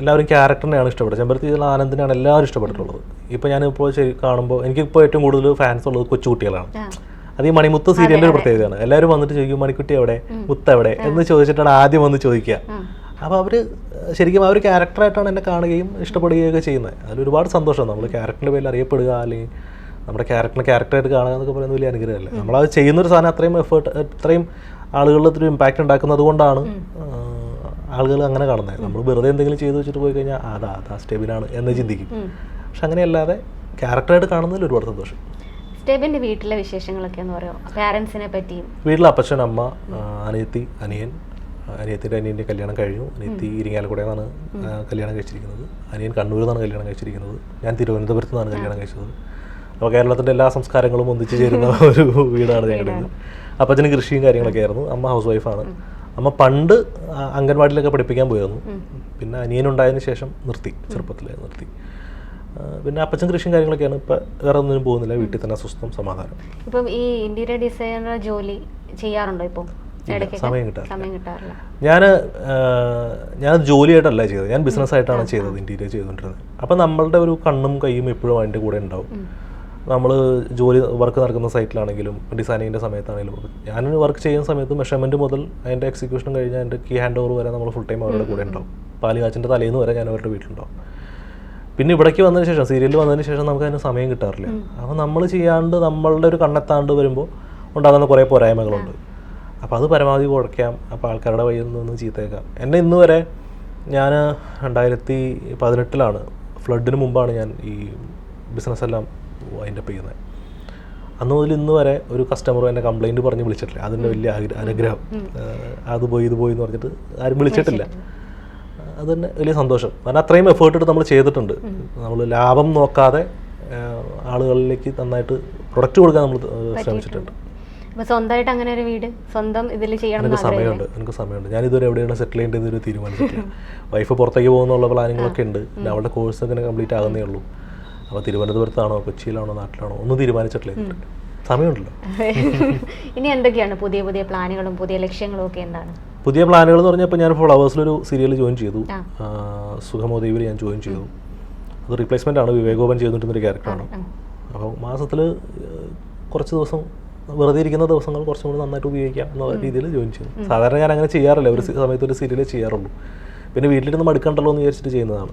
എല്ലാവരും ക്യാരക്ടറിനെയാണ് ഇഷ്ടപ്പെടുന്നത് ചെമ്പരത്തി ഇതിൽ ആനന്ദിനെയാണ് എല്ലാവരും ഇഷ്ടപ്പെട്ടിട്ടുള്ളത്. ഇപ്പോൾ ഞാനിപ്പോൾ ശരി കാണുമ്പോൾ എനിക്കിപ്പോൾ ഏറ്റവും കൂടുതൽ ഫാൻസ് ഉള്ളത് കൊച്ചുകുട്ടികളാണ്. അത് ഈ മണിമുത്ത് സീരിയലിന്റെ ഒരു പ്രത്യേകതയാണ്. എല്ലാവരും വന്നിട്ട് ചോദിക്കും മണിക്കുട്ടി എവിടെ? മുത്ത് എവിടെ എന്ന് ചോദിച്ചിട്ടാണ് ആദ്യം വന്ന് ചോദിക്കുക. അപ്പോൾ അവർ ശരിക്കും ആ ഒരു ക്യാരക്ടറായിട്ടാണ് എന്നെ കാണുകയും ഇഷ്ടപ്പെടുകയൊക്കെ ചെയ്യുന്നത്. അതിൽ ഒരുപാട് സന്തോഷം. നമ്മൾ ക്യാരക്ടറിന്റെ പേരിൽ അറിയപ്പെടുക അല്ലെങ്കിൽ നമ്മുടെ ക്യാരക്ടറിനെ ക്യാരക്ടറായിട്ട് കാണുക എന്നൊക്കെ പറയുന്നത് വലിയ അനുഗ്രഹമല്ലേ. നമ്മളത് ചെയ്യുന്നൊരു സാധനം അത്രയും എഫേർട്ട് അത്രയും ആളുകളിൽ ഒരു ഇമ്പാക്റ്റ് ഉണ്ടാക്കുന്നത് കൊണ്ടാണ് ആളുകൾ അങ്ങനെ കാണുന്നത്. നമ്മൾ വെറുതെ എന്തെങ്കിലും ചെയ്തു വെച്ചിട്ട് പോയി കഴിഞ്ഞാൽ അതാ അതാ സ്റ്റെബിനാണ് എന്ന് ചിന്തിക്കും. പക്ഷെ അങ്ങനെയല്ലാതെ ക്യാരക്ടറായിട്ട് കാണുന്നതിൽ ഒരുപാട് സന്തോഷം. സ്റ്റെബിന്റെ വീട്ടിലെ വിശേഷങ്ങളൊക്കെ എന്ന് പറയുമോ? പാരന്റ്സിനെ പറ്റിയും. വീട്ടിൽ അപ്പച്ചൻ അമ്മ അനിയത്തി അനിയൻ അനിയത്തിന്റെ അനിയന്റെ കല്യാണം കഴിഞ്ഞു. അനിയത്തി ഇരിങ്ങാലക്കുടയിൽ നിന്നാണ് കല്യാണം കഴിച്ചിരിക്കുന്നത്. അനിയൻ കണ്ണൂരിൽ നിന്നാണ് കല്യാണം കഴിച്ചിരിക്കുന്നത്. ഞാൻ തിരുവനന്തപുരത്ത് നിന്നാണ് കല്യാണം കഴിച്ചത്. അപ്പോൾ കേരളത്തിന്റെ എല്ലാ സംസ്കാരങ്ങളും ഒന്നിച്ചു ചേരുന്ന ഒരു വീടാണ് ഞങ്ങളുടെ അപ്പച്ചന് കൃഷിയും കാര്യങ്ങളൊക്കെ ആയിരുന്നു. അമ്മ ഹൗസ് വൈഫാണ് അമ്മ പണ്ട് അംഗൻവാടിയിലൊക്കെ പഠിപ്പിക്കാൻ പോയിരുന്നു. പിന്നെ അനിയനുണ്ടായതിന് ശേഷം നിർത്തി ചെറുപ്പത്തിൽ നിർത്തി. പിന്നെ അപ്പച്ചൻ കൃഷിയും കാര്യങ്ങളൊക്കെയാണ്. ഇപ്പൊ വേറെ ഒന്നിനും പോകുന്നില്ല. വീട്ടിൽ തന്നെ സ്വസ്ഥം സമാധാനം. ഇപ്പം ഈ ഇന്റീരിയർ ഡിസൈനർ ജോലി ചെയ്യാറുണ്ടോ ഇപ്പം. സമയം കിട്ടാറില്ല. ഞാൻ ഞാൻ ജോലിയായിട്ടല്ല ചെയ്തത്. ഞാൻ ബിസിനസ് ആയിട്ടാണ് ചെയ്തത് ഇന്റീരിയർ ചെയ്തുകൊണ്ടിരുന്നത്. അപ്പം നമ്മളുടെ ഒരു കണ്ണും കൈയും എപ്പോഴും അതിന്റെ കൂടെ ഉണ്ടാവും. നമ്മൾ ജോലി വർക്ക് നടക്കുന്ന സൈറ്റിലാണെങ്കിലും ഡിസൈനിങ്ങിന്റെ സമയത്താണെങ്കിലും ഞാൻ വർക്ക് ചെയ്യുന്ന സമയത്ത് മെഷർമെന്റ് മുതൽ അതിന്റെ എക്സിക്യൂഷൻ കഴിഞ്ഞ് അതിന്റെ കീ ഹാൻഡ് ഓവർ വരെ നമ്മൾ ഫുൾ ടൈം അവരുടെ കൂടെ ഉണ്ടാവും. പാലുകാച്ചിന്റെ തലേന്ന് വരെ ഞാൻ അവരുടെ വീട്ടിലുണ്ടാവും. പിന്നെ ഇവിടേക്ക് വന്നതിന് ശേഷം സീരിയലിൽ വന്നതിന് ശേഷം നമുക്ക് അതിന് സമയം കിട്ടാറില്ല. അപ്പോൾ നമ്മൾ ചെയ്യാണ്ട് നമ്മളുടെ ഒരു കണ്ണെത്താണ്ട് വരുമ്പോൾ ഉണ്ടാകുന്ന കുറേ പോരായ്മകളുണ്ട്. അപ്പോൾ അത് പരമാവധി കുറയ്ക്കാം. അപ്പോൾ ആൾക്കാരുടെ വഴിയിൽ നിന്ന് ചീത്തയേക്കാം എന്നെ ഇന്ന് വരെ ഞാൻ രണ്ടായിരത്തി പതിനെട്ടിലാണ് ഫ്ലഡിന് മുമ്പാണ് ഞാൻ ഈ ബിസിനസ് എല്ലാം വൈൻഡപ്പ് ചെയ്യുന്നത്. അന്ന് മുതൽ ഇന്ന് വരെ ഒരു കസ്റ്റമർ എന്നെ കംപ്ലൈന്റ് പറഞ്ഞ് വിളിച്ചിട്ടില്ല. അതിന്റെ വലിയ അനുഗ്രഹം അത് പോയി ഇത് പോയി എന്ന് പറഞ്ഞിട്ട് ആരും വിളിച്ചിട്ടില്ല. അത് തന്നെ വലിയ സന്തോഷം. കാരണം അത്രയും എഫേർട്ട് എടുത്ത് നമ്മൾ ചെയ്തിട്ടുണ്ട്. നമ്മൾ ലാഭം നോക്കാതെ ആളുകളിലേക്ക് നന്നായിട്ട് പ്രൊഡക്റ്റ് കൊടുക്കാൻ നമ്മൾ ശ്രമിച്ചിട്ടുണ്ട്. സ്വന്തമായിട്ട് അങ്ങനെ ഒരു വീട് സ്വന്തം ഇതിൽ ചെയ്യണം എനിക്ക് സമയമുണ്ട്. എനിക്ക് സമയമുണ്ട്. ഞാൻ ഇതുവരെ എവിടെയാണ് സെറ്റിൽ ചെയ്യേണ്ടത് ഒരു തീരുമാനിച്ചിട്ടില്ല. വൈഫ് പുറത്തേക്ക് പോകുന്നുള്ള പ്ലാനിങ്ങളൊക്കെ ഉണ്ട്. പിന്നെ അവളുടെ കോഴ്സ് ഇങ്ങനെ കംപ്ലീറ്റ് ആകുന്നേ ഉള്ളൂ. അപ്പോൾ തിരുവനന്തപുരത്താണോ കൊച്ചിയിലാണോ നാട്ടിലാണോ ഒന്നും തീരുമാനിച്ചിട്ടില്ല സമയമുണ്ടല്ലോ. ഇനി എന്തൊക്കെയാണ് പുതിയ പുതിയ പ്ലാനുകളും പുതിയ ലക്ഷ്യങ്ങളും ഒക്കെ എന്താണ്? പുതിയ പ്ലാനുകൾ എന്ന് പറഞ്ഞപ്പോൾ ഞാൻ ഫ്ലവേഴ്സിലൊരു സീരിയൽ ജോയിൻ ചെയ്തു. സുഖമോ ആ, സുഖമോദേവിൽ ഞാൻ ജോയിൻ ചെയ്തു. അത് റീപ്ലേസ്മെന്റ് ആണ് വിവേകോപൻ ചെയ്തിട്ടുന്നൊരു ക്യാരക്ടറാണ് അപ്പോൾ മാസത്തിൽ കുറച്ച് ദിവസം വെറുതെ ഇരിക്കുന്ന ദിവസങ്ങൾ കുറച്ചും കൂടി നന്നായിട്ട് ഉപയോഗിക്കാം എന്ന രീതിയിൽ ജോയിൻ ചെയ്തു. സാധാരണ ഞാൻ അങ്ങനെ ചെയ്യാറില്ല ഒരു സമയത്ത് ഒരു സീരിയലേ ചെയ്യാറുള്ളൂ. പിന്നെ വീട്ടിലിരുന്ന് മടുക്കണ്ടല്ലോ എന്ന് വിചാരിച്ചിട്ട് ചെയ്യുന്നതാണ്.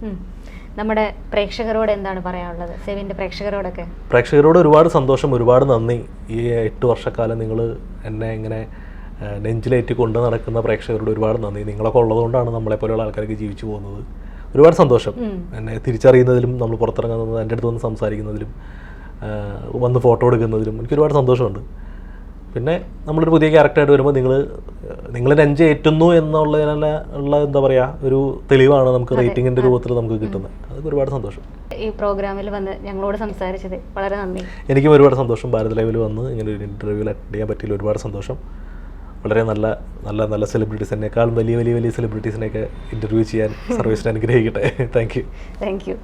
നമ്മുടെ പ്രേക്ഷകരോട് എന്താണ് പറയാനുള്ളത്? സെവിന്റെ പ്രേക്ഷകരോടൊക്കെ. പ്രേക്ഷകരോട് ഒരുപാട് സന്തോഷം ഒരുപാട് നന്ദി. ഈ എട്ട് വർഷക്കാലം നിങ്ങൾ എന്നെ ഇങ്ങനെ നെഞ്ചിലേറ്റി കൊണ്ട് നടക്കുന്ന പ്രേക്ഷകരോട് ഒരുപാട് നന്ദി. നിങ്ങളൊക്കെ ഉള്ളതുകൊണ്ടാണ് നമ്മളെ പോലെയുള്ള ആൾക്കാർക്ക് ജീവിച്ചു പോകുന്നത്. ഒരുപാട് സന്തോഷം. എന്നെ തിരിച്ചറിയുന്നതിലും നമ്മൾ പുറത്തിറങ്ങുന്നതും എന്റെ അടുത്ത് വന്ന് സംസാരിക്കുന്നതിലും വന്ന് ഫോട്ടോ എടുക്കുന്നതിലും എനിക്ക് ഒരുപാട് സന്തോഷമുണ്ട്. പിന്നെ നമ്മളൊരു പുതിയ ക്യാരക്ടറായിട്ട് വരുമ്പോൾ നിങ്ങൾ നിങ്ങൾ രഞ്ജ് ഏറ്റുന്നു എന്നുള്ളതിനുള്ള ഉള്ള എന്താ പറയുക ഒരു തെളിവാണ് നമുക്ക് റേറ്റിങ്ങിന്റെ രൂപത്തിൽ നമുക്ക് കിട്ടുന്നത്. അതൊക്കെ ഒരുപാട് സന്തോഷം. ഈ പ്രോഗ്രാമിൽ വന്ന് ഞങ്ങളോട് സംസാരിച്ചത് വളരെ നന്ദി. എനിക്കും ഒരുപാട് സന്തോഷം ഭാരത് ലൈവിൽ വന്ന് ഇങ്ങനെ ഒരു ഇന്റർവ്യൂവിൽ അറ്റൻഡ് ചെയ്യാൻ പറ്റിയ ഒരുപാട് സന്തോഷം. വളരെ നല്ല നല്ല നല്ല സെലിബ്രിറ്റീസിനേക്കാൾ വലിയ വലിയ വലിയ സെലിബ്രിറ്റീസിനെയൊക്കെ ഇന്റർവ്യൂ ചെയ്യാൻ സർവീസിനെ അനുഗ്രഹിക്കട്ടെ. Thank you thank you